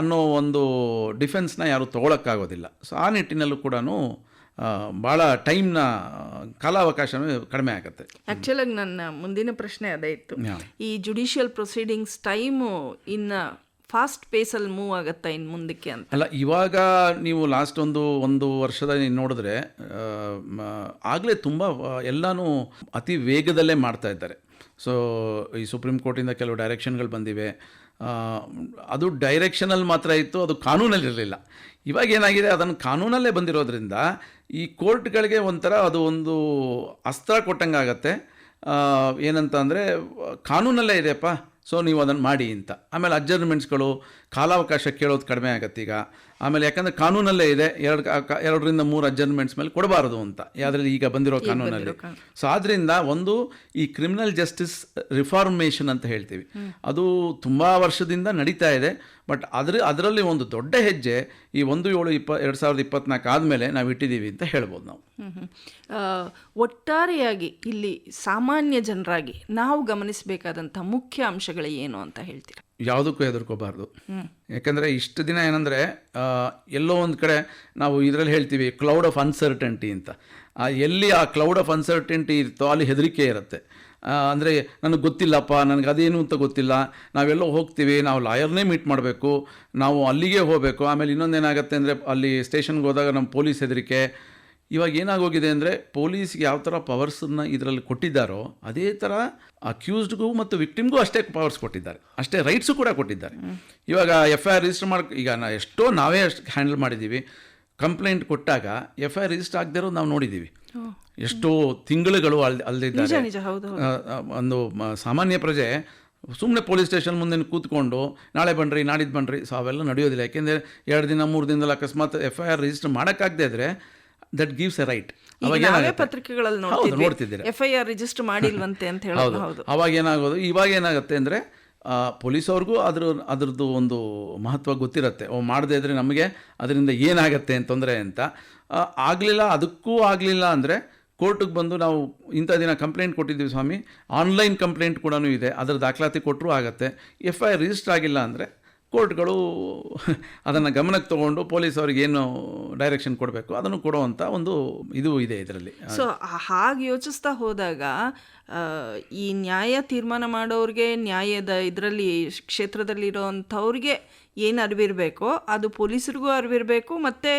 ಅನ್ನೋ ಒಂದು ಡಿಫೆನ್ಸ್ನ ಯಾರೂ ತೊಗೊಳಕ್ಕಾಗೋದಿಲ್ಲ. ಸೊ ಆ ನಿಟ್ಟಿನಲ್ಲೂ ಕೂಡ ಭಾಳ ಟೈಮ್ನ ಕಾಲಾವಕಾಶ ಕಡಿಮೆ ಆಗುತ್ತೆ. ಆ್ಯಕ್ಚುಲಾಗಿ ನನ್ನ ಮುಂದಿನ ಪ್ರಶ್ನೆ ಅದೇ ಇತ್ತು. ಈ ಜುಡಿಷಿಯಲ್ ಪ್ರೊಸೀಡಿಂಗ್ಸ್ ಟೈಮು ಇನ್ನ ಫಾಸ್ಟ್ ಪೇಸಲ್ಲಿ ಮೂವ್ ಆಗುತ್ತಾ ಇನ್ನು ಮುಂದಕ್ಕೆ ಅಂತ? ಅಲ್ಲ, ಇವಾಗ ನೀವು ಲಾಸ್ಟ್ ಒಂದು ಒಂದು ವರ್ಷದ ನೀವು ನೋಡಿದ್ರೆ ಆಗಲೇ ತುಂಬ, ಎಲ್ಲನೂ ಅತಿ ವೇಗದಲ್ಲೇ ಮಾಡ್ತಾ ಇದ್ದಾರೆ. ಸೊ ಈ ಸುಪ್ರೀಂ ಕೋರ್ಟಿಂದ ಕೆಲವು ಡೈರೆಕ್ಷನ್ಗಳು ಬಂದಿವೆ. ಅದು ಡೈರೆಕ್ಷನಲ್ಲಿ ಮಾತ್ರ ಇತ್ತು, ಅದು ಕಾನೂನಲ್ಲಿರಲಿಲ್ಲ ಇವಾಗ ಏನಾಗಿದೆ, ಅದನ್ನು ಕಾನೂನಲ್ಲೇ ಬಂದಿರೋದ್ರಿಂದ ಈ ಕೋರ್ಟ್ಗಳಿಗೆ ಒಂಥರ ಅದು ಒಂದು ಅಸ್ತ್ರ ಕೊಟ್ಟಂಗೆ ಆಗತ್ತೆ ಏನಂತ ಅಂದರೆ, ಕಾನೂನಲ್ಲೇ ಇದೆಯಪ್ಪ? ಸೊ ನೀವು ಅದನ್ನು ಮಾಡಿ ಅಂತ. ಆಮೇಲೆ ಅಡ್ಜರ್ಮೆಂಟ್ಸ್ಗಳು ಕಾಲಾವಕಾಶ ಕೇಳೋದು ಕಡಿಮೆ ಆಗತ್ತೆ ಈಗ. ಆಮೇಲೆ ಯಾಕಂದರೆ ಕಾನೂನಲ್ಲೇ ಇದೆ ಎರಡು ಎರಡರಿಂದ ಮೂರು ಅಡ್ಜರ್ಮೆಂಟ್ಸ್ ಮೇಲೆ ಕೊಡಬಾರದು ಅಂತ. ಯಾವುದ್ರಲ್ಲಿ ಈಗ ಬಂದಿರೋ ಕಾನೂನಲ್ಲಿ. ಸೊ ಆದ್ದರಿಂದ ಒಂದು ಈ ಕ್ರಿಮಿನಲ್ ಜಸ್ಟಿಸ್ ರಿಫಾರ್ಮೇಷನ್ ಅಂತ ಹೇಳ್ತೀವಿ. ಅದು ತುಂಬ ವರ್ಷದಿಂದ ನಡೀತಾ ಇದೆ. ಬಟ್ ಅದ್ರ ಅದರಲ್ಲಿ ಒಂದು ದೊಡ್ಡ ಹೆಜ್ಜೆ ಈ ಒಂದು ಏಳು ಇಪ್ಪ ಎರಡು ಸಾವಿರದ ಇಪ್ಪತ್ನಾಲ್ಕು ಆದಮೇಲೆ ನಾವು ಇಟ್ಟಿದ್ದೀವಿ ಅಂತ ಹೇಳ್ಬೋದು ನಾವು. ಒಟ್ಟಾರೆಯಾಗಿ ಇಲ್ಲಿ ಸಾಮಾನ್ಯ ಜನರಾಗಿ ನಾವು ಗಮನಿಸಬೇಕಾದಂಥ ಮುಖ್ಯ ಅಂಶಗಳು ಏನು ಅಂತ ಹೇಳ್ತೀರಾ? ಯಾವುದಕ್ಕೂ ಹೆದರ್ಕೋಬಾರ್ದು. ಯಾಕಂದರೆ ಇಷ್ಟು ದಿನ ಏನಂದರೆ ಎಲ್ಲೋ ಒಂದು ಕಡೆ ನಾವು ಇದರಲ್ಲಿ ಹೇಳ್ತೀವಿ ಕ್ಲೌಡ್ ಆಫ್ ಅನ್ಸರ್ಟೆಂಟಿ ಅಂತ. ಎಲ್ಲಿ ಆ ಕ್ಲೌಡ್ ಆಫ್ ಅನ್ಸರ್ಟೆಂಟಿ ಇರುತ್ತೋ ಅಲ್ಲಿ ಹೆದರಿಕೆ ಇರುತ್ತೆ. ಅಂದರೆ ನನಗೆ ಗೊತ್ತಿಲ್ಲಪ್ಪ, ನನಗೆ ಅದೇನು ಅಂತ ಗೊತ್ತಿಲ್ಲ. ನಾವೆಲ್ಲೋ ಹೋಗ್ತೀವಿ, ನಾವು ಲಾಯರ್ನೇ ಮೀಟ್ ಮಾಡಬೇಕು, ನಾವು ಅಲ್ಲಿಗೆ ಹೋಗಬೇಕು. ಆಮೇಲೆ ಇನ್ನೊಂದೇನಾಗುತ್ತೆ ಅಂದರೆ ಅಲ್ಲಿ ಸ್ಟೇಷನ್ಗೆ ಹೋದಾಗ ನಮ್ಮ ಪೊಲೀಸ್ ಹೆದರಿಕೆ. ಇವಾಗ ಏನಾಗೋಗಿದೆ ಅಂದರೆ ಪೊಲೀಸ್ಗೆ ಯಾವ ಥರ ಪವರ್ಸನ್ನು ಇದರಲ್ಲಿ ಕೊಟ್ಟಿದ್ದಾರೋ, ಅದೇ ಥರ ಅಕ್ಯೂಸ್ಡ್ಗೂ ಮತ್ತು ವಿಕ್ಟಿಮ್ಗೂ ಅಷ್ಟೇ ಪವರ್ಸ್ ಕೊಟ್ಟಿದ್ದಾರೆ. ಅಷ್ಟೇ ರೈಟ್ಸು ಕೂಡ ಕೊಟ್ಟಿದ್ದಾರೆ. ಇವಾಗ ಎಫ್ ಐ ಆರ್ ರಿಜಿಸ್ಟರ್ ಮಾಡಿ, ಈಗ ನಾ ಎಷ್ಟೋ ನಾವೇ ಅಷ್ಟು ಹ್ಯಾಂಡಲ್ ಮಾಡಿದ್ದೀವಿ. ಕಂಪ್ಲೇಂಟ್ ಕೊಟ್ಟಾಗ ಎಫ್ ಐ ಆರ್ ರಿಜಿಸ್ಟರ್ ಆಗದೇ ಇರೋದು ನಾವು ನೋಡಿದ್ದೀವಿ. ಎಷ್ಟೋ ತಿಂಗಳುಗಳು ಅಲ್ಲಿ ಆ, ಒಂದು ಸಾಮಾನ್ಯ ಪ್ರಜೆ ಸುಮ್ಮನೆ ಪೊಲೀಸ್ ಸ್ಟೇಷನ್ ಮುಂದೆ ಕೂತ್ಕೊಂಡು ನಾಳೆ ಬನ್ನಿರಿ ನಾಡಿದ್ದು ಬನ್ನಿರಿ ಸೊ ಅವೆಲ್ಲ ನಡೆಯೋದಿಲ್ಲ. ಯಾಕೆಂದರೆ ಎರಡು ದಿನ ಮೂರು ದಿನದಲ್ಲಿ ಅಕಸ್ಮಾತ್ ಎಫ್ ಐ ಆರ್ ರಿಜಿಸ್ಟರ್ ಮಾಡೋಕ್ಕಾಗದೇ ಇದ್ದರೆ ದಟ್ ಗಿವ್ಸ್ ಎ ರೈಟ್ ಅವಾಗ ಪತ್ರಿಕೆಗಳಲ್ಲಿ ನೋಡ್ತಿದ್ದೀರಿ? ಎಫ್ ಐ ಆರ್ ರಿಜಿಸ್ಟರ್ ಮಾಡಿಲ್ವಂತೆ ಅಂತ ಹೇಳೋದು ಹೌದು. ಅವಾಗ ಏನಾಗೋದು? ಇವಾಗ ಏನಾಗುತ್ತೆ ಅಂದರೆ ಪೊಲೀಸವ್ರಿಗೂ ಅದ್ರ ಅದ್ರದ್ದು ಒಂದು ಮಹತ್ವ ಗೊತ್ತಿರುತ್ತೆ. ಓ ಮಾಡದೇ ಇದ್ದರೆ ನಮಗೆ ಅದರಿಂದ ಏನಾಗತ್ತೆ ತೊಂದರೆ ಅಂತ. ಆಗಲಿಲ್ಲ ಅದಕ್ಕೂ ಆಗಲಿಲ್ಲ ಅಂದರೆ ಕೋರ್ಟಿಗೆ ಬಂದು ನಾವು ಇಂಥ ದಿನ ಕಂಪ್ಲೇಂಟ್ ಕೊಟ್ಟಿದ್ದೀವಿ ಸ್ವಾಮಿ. ಆನ್ಲೈನ್ ಕಂಪ್ಲೇಂಟ್ ಕೂಡ ಇದೆ. ಅದರ ದಾಖಲಾತಿ ಕೊಟ್ಟರೂ ಆಗುತ್ತೆ. ಎಫ್ ಐ ಆರ್ ರಿಜಿಸ್ಟರ್ ಆಗಿಲ್ಲ ಅಂದರೆ ಕೋರ್ಟ್ಗಳು ಅದನ್ನು ಗಮನಕ್ಕೆ ತಗೊಂಡು ಪೊಲೀಸ್ ಅವ್ರಿಗೆ ಏನು ಡೈರೆಕ್ಷನ್ ಕೊಡಬೇಕು ಅದನ್ನು ಕೊಡುವಂಥ ಒಂದು ಇದು ಇದೆ ಇದರಲ್ಲಿ. ಸೊ, ಹಾಗೆ ಯೋಚಿಸ್ತಾ ಹೋದಾಗ ಈ ನ್ಯಾಯ ತೀರ್ಮಾನ ಮಾಡೋರಿಗೆ ನ್ಯಾಯದ ಇದರಲ್ಲಿ ಕ್ಷೇತ್ರದಲ್ಲಿರೋವಂಥವ್ರಿಗೆ ಏನು ಅರಿವಿರಬೇಕೋ ಅದು ಪೊಲೀಸರಿಗೂ ಅರಿವಿರಬೇಕು, ಮತ್ತು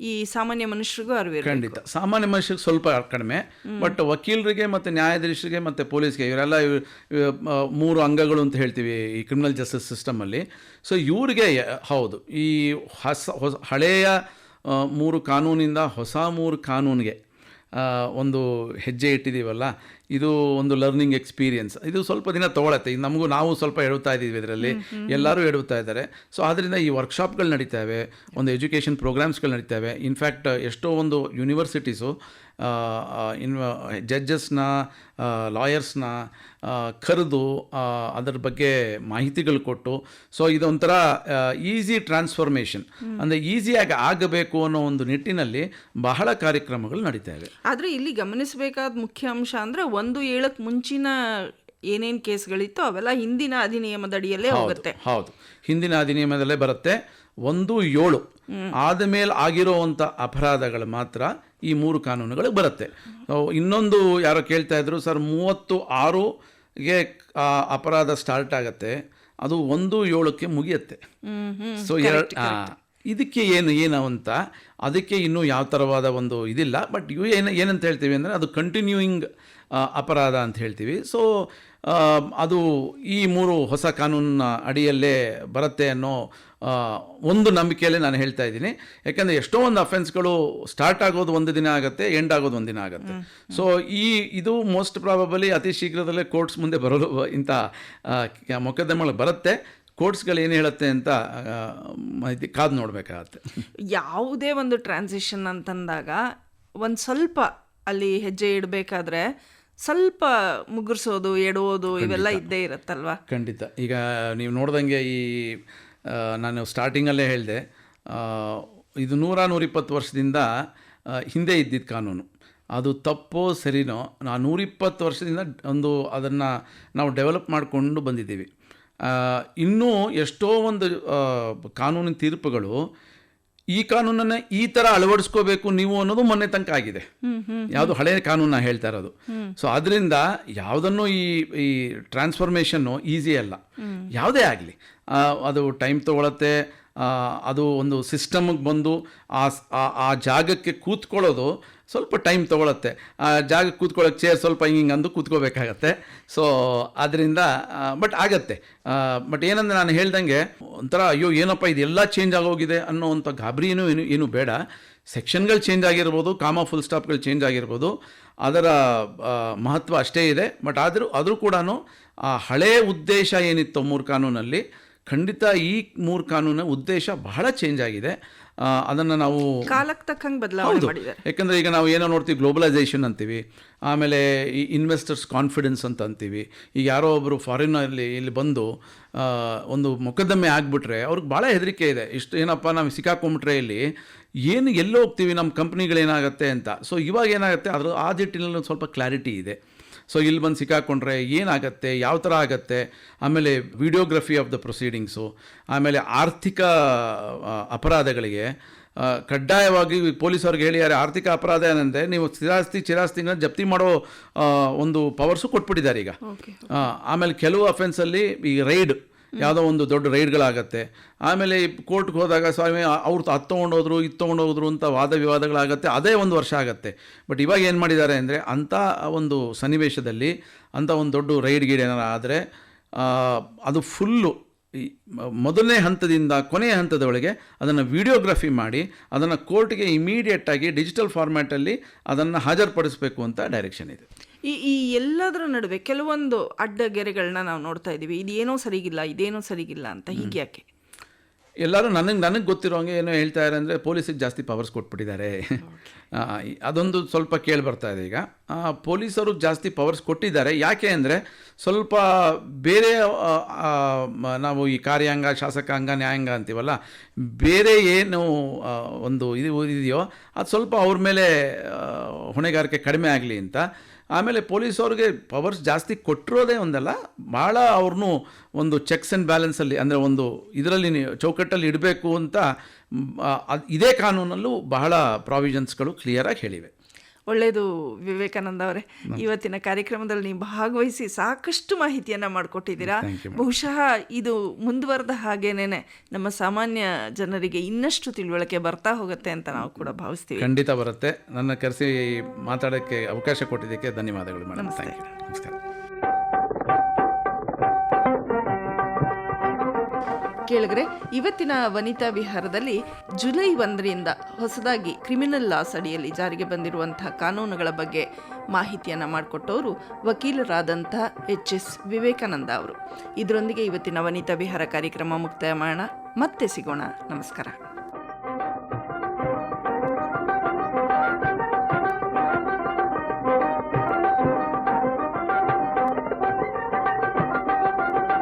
ಈ ಸಾಮಾನ್ಯ ಮನುಷ್ಯರಿಗೂ ಅರಿವಿರಬೇಕು ಖಂಡಿತ. ಸಾಮಾನ್ಯ ಮನುಷ್ಯರಿಗೆ ಸ್ವಲ್ಪ ಕಡಿಮೆ. ಬಟ್ ವಕೀಲರಿಗೆ ಮತ್ತು ನ್ಯಾಯಾಧೀಶರಿಗೆ ಮತ್ತು ಪೊಲೀಸ್ಗೆ ಇವರೆಲ್ಲ ಇವ್- ಇವ್- ಮೂರು ಅಂಗಗಳು ಅಂತ ಹೇಳ್ತೀವಿ ಈ ಕ್ರಿಮಿನಲ್ ಜಸ್ಟಿಸ್ ಸಿಸ್ಟಮಲ್ಲಿ ಸೊ ಇವ್ರಿಗೆ, ಹೌದು, ಈ ಹೊಸ ಹೊಸ, ಹಳೆಯ ಮೂರು ಕಾನೂನಿಂದ ಹೊಸ ಮೂರು ಕಾನೂನಿಗೆ ಒಂದು ಹೆಜ್ಜೆ ಇಟ್ಟಿದ್ದೀವಲ್ಲ ಇದು ಒಂದು ಲರ್ನಿಂಗ್ ಎಕ್ಸ್ಪೀರಿಯನ್ಸ್ ಇದು ಸ್ವಲ್ಪ ದಿನ ತೊಗೊಳತ್ತೆ. ಇದು ನಮಗೂ ನಾವು ಸ್ವಲ್ಪ ಎಡುತ್ತಾ ಇದ್ದೀವಿ ಇದರಲ್ಲಿ. ಎಲ್ಲರೂ ಎಡುತ್ತಾ ಇದ್ದಾರೆ. ಸೊ ಆದ್ದರಿಂದ ಈ ವರ್ಕ್ಶಾಪ್ಗಳು ನಡೀತಾವೆ ಒಂದು ಎಜುಕೇಷನ್ ಪ್ರೋಗ್ರಾಮ್ಸ್ಗಳು ನಡೀತಾವೆ ಇನ್ಫ್ಯಾಕ್ಟ್ ಎಷ್ಟೋ ಒಂದು ಯೂನಿವರ್ಸಿಟೀಸು ಇನ್ ಜಡ್ಜಸ್ನ ಲಾಯರ್ಸ್ನ ಕರೆದು ಅದರ ಬಗ್ಗೆ ಮಾಹಿತಿಗಳು ಕೊಟ್ಟು ಸೊ ಇದೊಂಥರ ಈಸಿ ಟ್ರಾನ್ಸ್ಫಾರ್ಮೇಷನ್. ಅಂದರೆ ಈಸಿಯಾಗಿ ಆಗಬೇಕು ಅನ್ನೋ ಒಂದು ನಿಟ್ಟಿನಲ್ಲಿ ಬಹಳ ಕಾರ್ಯಕ್ರಮಗಳು ನಡೀತಾ ಇವೆ. ಆದರೆ ಇಲ್ಲಿ ಗಮನಿಸಬೇಕಾದ ಮುಖ್ಯ ಅಂಶ ಅಂದರೆ ಒಂದು ಏಳಕ್ಕೆ ಮುಂಚಿನ ಏನೇನು ಕೇಸ್ಗಳಿತ್ತು ಅವೆಲ್ಲ ಹಿಂದಿನ ಅಧಿನಿಯಮದಡಿಯಲ್ಲೇ ಹೋಗುತ್ತೆ. ಹೌದು. ಹಿಂದಿನ ಅಧಿನಿಯಮದಲ್ಲೇ ಬರುತ್ತೆ. ಒಂದು ಏಳು. ಆದ ಮೇಲೆ ಆಗಿರೋವಂಥ ಅಪರಾಧಗಳು ಮಾತ್ರ ಈ ಮೂರು ಕಾನೂನುಗಳು ಬರುತ್ತೆ. ಇನ್ನೊಂದು ಯಾರೋ ಕೇಳ್ತಾ ಇದ್ರು ಸರ್ ಮೂವತ್ತು ಆರುಗೆ ಅಪರಾಧ ಸ್ಟಾರ್ಟ್ ಆಗುತ್ತೆ. ಅದು ಒಂದು ಏಳಕ್ಕೆ ಮುಗಿಯುತ್ತೆ. ಸೊ ಎರಡು ಇದಕ್ಕೆ ಏನು ಏನು ಅಂತ ಅದಕ್ಕೆ ಇನ್ನೂ ಯಾವ ಥರವಾದ ಒಂದು ಇದಿಲ್ಲ. ಬಟ್ ಇವು ಏನು ಏನಂತ ಹೇಳ್ತೀವಿ ಅಂದರೆ ಅದು ಕಂಟಿನ್ಯೂಯಿಂಗ್ ಅಪರಾಧ ಅಂತ ಹೇಳ್ತೀವಿ. ಸೊ ಅದು ಈ ಮೂರು ಹೊಸ ಕಾನೂನಿನ ಅಡಿಯಲ್ಲೇ ಬರುತ್ತೆ ಅನ್ನೋ ಒಂದು ನಂಬಿಕೆಯಲ್ಲೇ ನಾನು ಹೇಳ್ತಾ ಇದ್ದೀನಿ. ಯಾಕಂದರೆ ಎಷ್ಟೋ ಒಂದು ಅಫೆನ್ಸ್ಗಳು ಸ್ಟಾರ್ಟ್ ಆಗೋದು ಒಂದು ದಿನ ಆಗುತ್ತೆ ಎಂಡ್ ಆಗೋದು ಒಂದು ದಿನ ಆಗುತ್ತೆ ಸೊ ಈ ಇದು ಮೋಸ್ಟ್ ಪ್ರಾಬಬಲಿ ಅತಿ ಶೀಘ್ರದಲ್ಲೇ ಕೋರ್ಟ್ಸ್ ಮುಂದೆ ಬರಲು ಇಂಥ ಮೊಕದ್ದಮೆಗಳು ಬರುತ್ತೆ. ಕೋರ್ಟ್ಸ್ಗಳು ಏನು ಹೇಳುತ್ತೆ ಅಂತ ಮಾಹಿತಿ ಕಾದು ನೋಡಬೇಕಾಗತ್ತೆ. ಯಾವುದೇ ಒಂದು ಟ್ರಾನ್ಸಿಷನ್ ಅಂತಂದಾಗ ಒಂದು ಸ್ವಲ್ಪ ಅಲ್ಲಿ ಹೆಜ್ಜೆ ಇಡಬೇಕಾದ್ರೆ ಸ್ವಲ್ಪ ಮುಗುರ್ಸೋದು ಎಡುವುದು ಇವೆಲ್ಲ ಇದ್ದೇ ಇರುತ್ತಲ್ವಾ? ಖಂಡಿತ. ಈಗ ನೀವು ನೋಡ್ದಂಗೆ ಈ ನಾನು ಸ್ಟಾರ್ಟಿಂಗಲ್ಲೇ ಹೇಳಿದೆ ಇದು ನೂರ ನೂರಿಪ್ಪತ್ತು ವರ್ಷದಿಂದ ಹಿಂದೆ ಇದ್ದಿದ್ದ ಕಾನೂನು. ಅದು ತಪ್ಪೋ ಸರಿನೋ ನಾ ನೂರಿಪ್ಪತ್ತು ವರ್ಷದಿಂದ ಒಂದು ಅದನ್ನು ನಾವು ಡೆವಲಪ್ ಮಾಡಿಕೊಂಡು ಬಂದಿದ್ದೀವಿ. ಇನ್ನೂ ಎಷ್ಟೋ ಒಂದು ಕಾನೂನಿನ ತೀರ್ಪುಗಳು ಈ ಕಾನೂನನ್ನ ಈ ತರ ಅಳವಡಿಸ್ಕೋಬೇಕು ನೀವು ಅನ್ನೋದು ಮೊನ್ನೆ ತನಕ ಆಗಿದೆ. ಯಾವುದು ಹಳೆಯ ಕಾನೂನ ಹೇಳ್ತಾ ಇರೋದು. ಸೊ ಅದರಿಂದ ಯಾವುದನ್ನು ಈ ಈ ಟ್ರಾನ್ಸ್ಫಾರ್ಮೇಷನ್ನು ಈಸಿ ಅಲ್ಲ. ಯಾವುದೇ ಆಗಲಿ. ಅದು ಟೈಮ್ ತಗೊಳತ್ತೆ ಆ, ಅದು ಒಂದು ಸಿಸ್ಟಮ್ಗೆ ಬಂದು ಆ- ಆ ಜಾಗಕ್ಕೆ ಕೂತ್ಕೊಳ್ಳೋದು ಸ್ವಲ್ಪ ಟೈಮ್ ತೊಗೊಳತ್ತೆ. ಆ, ಜಾಗ ಕೂತ್ಕೊಳ್ಳೋಕೆ ಚೇರ್ ಸ್ವಲ್ಪ ಹಿಂಗೆ ಅಂದು ಕೂತ್ಕೋಬೇಕಾಗತ್ತೆ. ಸೊ ಅದರಿಂದ ಬಟ್ ಆಗತ್ತೆ. ಬಟ್ ಏನಂದ್ರೆ ನಾನು ಹೇಳ್ದಂಗೆ ಒಂಥರ, ಅಯ್ಯೋ, ಏನಪ್ಪ ಇದೆಲ್ಲ ಚೇಂಜ್ ಆಗೋಗಿದೆ ಅನ್ನೋವಂಥ ಗಾಬರಿ ಏನು ಏನು ಬೇಡ. ಸೆಕ್ಷನ್ಗಳು ಚೇಂಜ್ ಆಗಿರ್ಬೋದು ಕಾಮ ಫುಲ್ ಸ್ಟಾಪ್ಗಳು ಚೇಂಜ್ ಆಗಿರ್ಬೋದು. ಅದರ ಮಹತ್ವ ಅಷ್ಟೇ ಇದೆ. ಬಟ್ ಆದರೂ ಆದರೂ ಕೂಡ ಆ ಹಳೇ ಉದ್ದೇಶ ಏನಿತ್ತು ಮೂರು ಕಾನೂನಲ್ಲಿ ಖಂಡಿತ ಈ ಮೂರು ಕಾನೂನ ಉದ್ದೇಶ ಬಹಳ ಚೇಂಜ್ ಆಗಿದೆ. ಅದನ್ನು ನಾವು ಕಾಲಕ್ಕೆ ತಕ್ಕಂಗೆ ಬದಲಾವಣೆ ಮಾಡಿದ್ದಾರೆ. ಯಾಕಂದರೆ ಈಗ ನಾವು ಏನೋ ನೋಡ್ತೀವಿ ಗ್ಲೋಬಲೈಸೇಷನ್ ಅಂತೀವಿ ಆಮೇಲೆ ಈ ಇನ್ವೆಸ್ಟರ್ಸ್ ಕಾನ್ಫಿಡೆನ್ಸ್ ಅಂತ ಅಂತೀವಿ. ಈಗ ಯಾರೋ ಒಬ್ಬರು ಫಾರಿನಲ್ಲಿ ಇಲ್ಲಿ ಬಂದು ಒಂದು ಮೊಕದ್ದಮೆ ಆಗಿಬಿಟ್ರೆ ಅವ್ರಿಗೆ ಭಾಳ ಹೆದರಿಕೆ ಇದೆ. ಇಷ್ಟು ಏನಪ್ಪ ನಾವು ಸಿಕ್ಕಾಕೊಂಬಿಟ್ರೆ ಇಲ್ಲಿ ಏನು ಎಲ್ಲೋಗ್ತೀವಿ ನಮ್ಮ ಕಂಪ್ನಿಗಳೇನಾಗುತ್ತೆ ಅಂತ. ಸೊ ಇವಾಗ ಏನಾಗುತ್ತೆ ಅದ್ರ ಆ ದಿಟ್ಟಿನಲ್ಲಿ ಒಂದು ಸ್ವಲ್ಪ ಕ್ಲಾರಿಟಿ ಇದೆ. ಸೊ ಇಲ್ಲಿ ಬಂದು ಸಿಕ್ಕಾಕೊಂಡ್ರೆ ಏನಾಗತ್ತೆ ಯಾವ ಥರ ಆಗತ್ತೆ? ಆಮೇಲೆ ವಿಡಿಯೋಗ್ರಫಿ ಆಫ್ ದ ಪ್ರೊಸೀಡಿಂಗ್ಸು ಆಮೇಲೆ ಆರ್ಥಿಕ ಅಪರಾಧಗಳಿಗೆ ಕಡ್ಡಾಯವಾಗಿ ಪೊಲೀಸವ್ರಿಗೆ ಹೇಳಿದ್ದಾರೆ ಆರ್ಥಿಕ ಅಪರಾಧ ಏನಂದರೆ ನೀವು ಸ್ಥಿರಾಸ್ತಿ ಚಿರಾಸ್ತಿನ ಜಪ್ತಿ ಮಾಡೋ ಒಂದು ಪವರ್ಸು ಕೊಟ್ಬಿಟ್ಟಿದ್ದಾರೆ ಈಗ. ಆಮೇಲೆ ಕೆಲವು ಅಫೆನ್ಸಲ್ಲಿ ಈ ರೈಡ್ ಯಾವುದೋ ಒಂದು ದೊಡ್ಡ ರೈಡ್ಗಳಾಗತ್ತೆ. ಆಮೇಲೆ ಕೋರ್ಟ್ಗೆ ಹೋದಾಗ, ಸ್ವಾಮಿ, ಅವ್ರು ಅದು ತೊಗೊಂಡೋದ್ರು ಇದು ತೊಗೊಂಡೋದ್ರು ಅಂತ ವಾದ ವಿವಾದಗಳಾಗತ್ತೆ, ಅದೇ ಒಂದು ವರ್ಷ ಆಗುತ್ತೆ. ಬಟ್ ಇವಾಗ ಏನು ಮಾಡಿದ್ದಾರೆ ಅಂದರೆ, ಅಂಥ ಒಂದು ಸನ್ನಿವೇಶದಲ್ಲಿ, ಅಂಥ ಒಂದು ದೊಡ್ಡ ರೈಡ್ ಗೀಡ್ ಏನಾರು ಆದರೆ ಅದು ಫುಲ್ಲು ಮೊದಲನೇ ಹಂತದಿಂದ ಕೊನೆಯ ಹಂತದೊಳಗೆ ಅದನ್ನು ವಿಡಿಯೋಗ್ರಫಿ ಮಾಡಿ, ಅದನ್ನು ಕೋರ್ಟ್ಗೆ ಇಮಿಡಿಯೇಟಾಗಿ ಡಿಜಿಟಲ್ ಫಾರ್ಮ್ಯಾಟಲ್ಲಿ ಅದನ್ನು ಹಾಜರುಪಡಿಸಬೇಕು ಅಂತ ಡೈರೆಕ್ಷನ್ ಇದೆ. ಈ ಈ ಎಲ್ಲದರ ನಡುವೆ ಕೆಲವೊಂದು ಅಡ್ಡಗೆರೆಗಳನ್ನ ನಾವು ನೋಡ್ತಾ ಇದ್ದೀವಿ. ಇದೇನೋ ಸರಿಗಿಲ್ಲ ಇದೇನೋ ಸರಿಗಿಲ್ಲ ಅಂತ ಹೀಗೆ ಯಾಕೆ? ಎಲ್ಲರೂ ನನಗೆ ನನಗೆ ಗೊತ್ತಿರೋಂಗೆ ಏನೋ ಹೇಳ್ತಾ ಇದ್ದಾರೆ ಅಂದರೆ ಪೊಲೀಸಿಗೆ ಜಾಸ್ತಿ ಪವರ್ಸ್ ಕೊಟ್ಬಿಟ್ಟಿದ್ದಾರೆ. ಅದೊಂದು ಸ್ವಲ್ಪ ಕೇಳಿ ಬರ್ತಾ ಇದೆ ಈಗ. ಪೊಲೀಸರು ಜಾಸ್ತಿ ಪವರ್ಸ್ ಕೊಟ್ಟಿದ್ದಾರೆ. ಯಾಕೆ ಅಂದರೆ ಸ್ವಲ್ಪ ಬೇರೆ ನಾವು ಈ ಕಾರ್ಯಾಂಗ ಶಾಸಕಾಂಗ ನ್ಯಾಯಾಂಗ ಅಂತೀವಲ್ಲ ಬೇರೆ ಏನು ಒಂದು ಇದು ಇದೆಯೋ ಅದು ಸ್ವಲ್ಪ ಅವ್ರ ಮೇಲೆ ಹೊಣೆಗಾರಿಕೆ ಕಡಿಮೆ ಆಗಲಿ ಅಂತ ಆಮೇಲೆ ಪೊಲೀಸ್ ಅವ್ರಿಗೆ ಪವರ್ಸ್ ಜಾಸ್ತಿ ಕೊಟ್ಟಿರೋದೇ ಒಂದಲ್ಲ ಭಾಳ ಅವ್ರನ್ನೂ ಒಂದು ಚೆಕ್ಸ್ ಆ್ಯಂಡ್ ಬ್ಯಾಲೆನ್ಸಲ್ಲಿ ಅಂದರೆ ಒಂದು ಇದರಲ್ಲಿ ಚೌಕಟ್ಟಲ್ಲಿ ಇಡಬೇಕು ಅಂತ ಇದೇ ಕಾನೂನಲ್ಲೂ ಬಹಳ ಪ್ರಾವಿಷನ್ಸ್ಗಳು ಕ್ಲಿಯರಾಗಿ ಹೇಳಿವೆ. ಒಳ್ಳೆಯದು ವಿವೇಕಾನಂದ ಅವರೇ. ಇವತ್ತಿನ ಕಾರ್ಯಕ್ರಮದಲ್ಲಿ ನೀವು ಭಾಗವಹಿಸಿ ಸಾಕಷ್ಟು ಮಾಹಿತಿಯನ್ನು ಮಾಡಿಕೊಟ್ಟಿದ್ದೀರಾ. ಬಹುಶಃ ಇದು ಮುಂದುವರೆದ ಹಾಗೇನೇ ನಮ್ಮ ಸಾಮಾನ್ಯ ಜನರಿಗೆ ಇನ್ನಷ್ಟು ತಿಳುವಳಿಕೆ ಬರ್ತಾ ಹೋಗುತ್ತೆ ಅಂತ ನಾವು ಕೂಡ ಭಾವಿಸ್ತೀವಿ. ಖಂಡಿತ ಬರುತ್ತೆ. ನನ್ನ ಕರೆಸಿ ಮಾತಾಡೋಕ್ಕೆ ಅವಕಾಶ ಕೊಟ್ಟಿದ್ದಕ್ಕೆ ಧನ್ಯವಾದಗಳು ಮೇಡಮ್ ನಮಸ್ಕಾರ. ಕೇಳಿದ್ರೆ, ಇವತ್ತಿನ ವನಿತಾ ವಿಹಾರದಲ್ಲಿ ಜುಲೈ ಒಂದರಿಂದ ಹೊಸದಾಗಿ ಕ್ರಿಮಿನಲ್ ಲಾಸ್ ಅಡಿಯಲ್ಲಿ ಜಾರಿಗೆ ಬಂದಿರುವಂತಹ ಕಾನೂನುಗಳ ಬಗ್ಗೆ ಮಾಹಿತಿಯನ್ನು ಮಾಡಿಕೊಟ್ಟವರು ವಕೀಲರಾದಂಥ ಎಚ್ ಎಸ್ ವಿವೇಕಾನಂದ ಅವರು. ಇದರೊಂದಿಗೆ ಇವತ್ತಿನ ವನಿತಾ ವಿಹಾರ ಕಾರ್ಯಕ್ರಮ ಮುಕ್ತಾಯ ಮಾಡೋಣ ಮತ್ತೆ ಸಿಗೋಣ. ನಮಸ್ಕಾರ.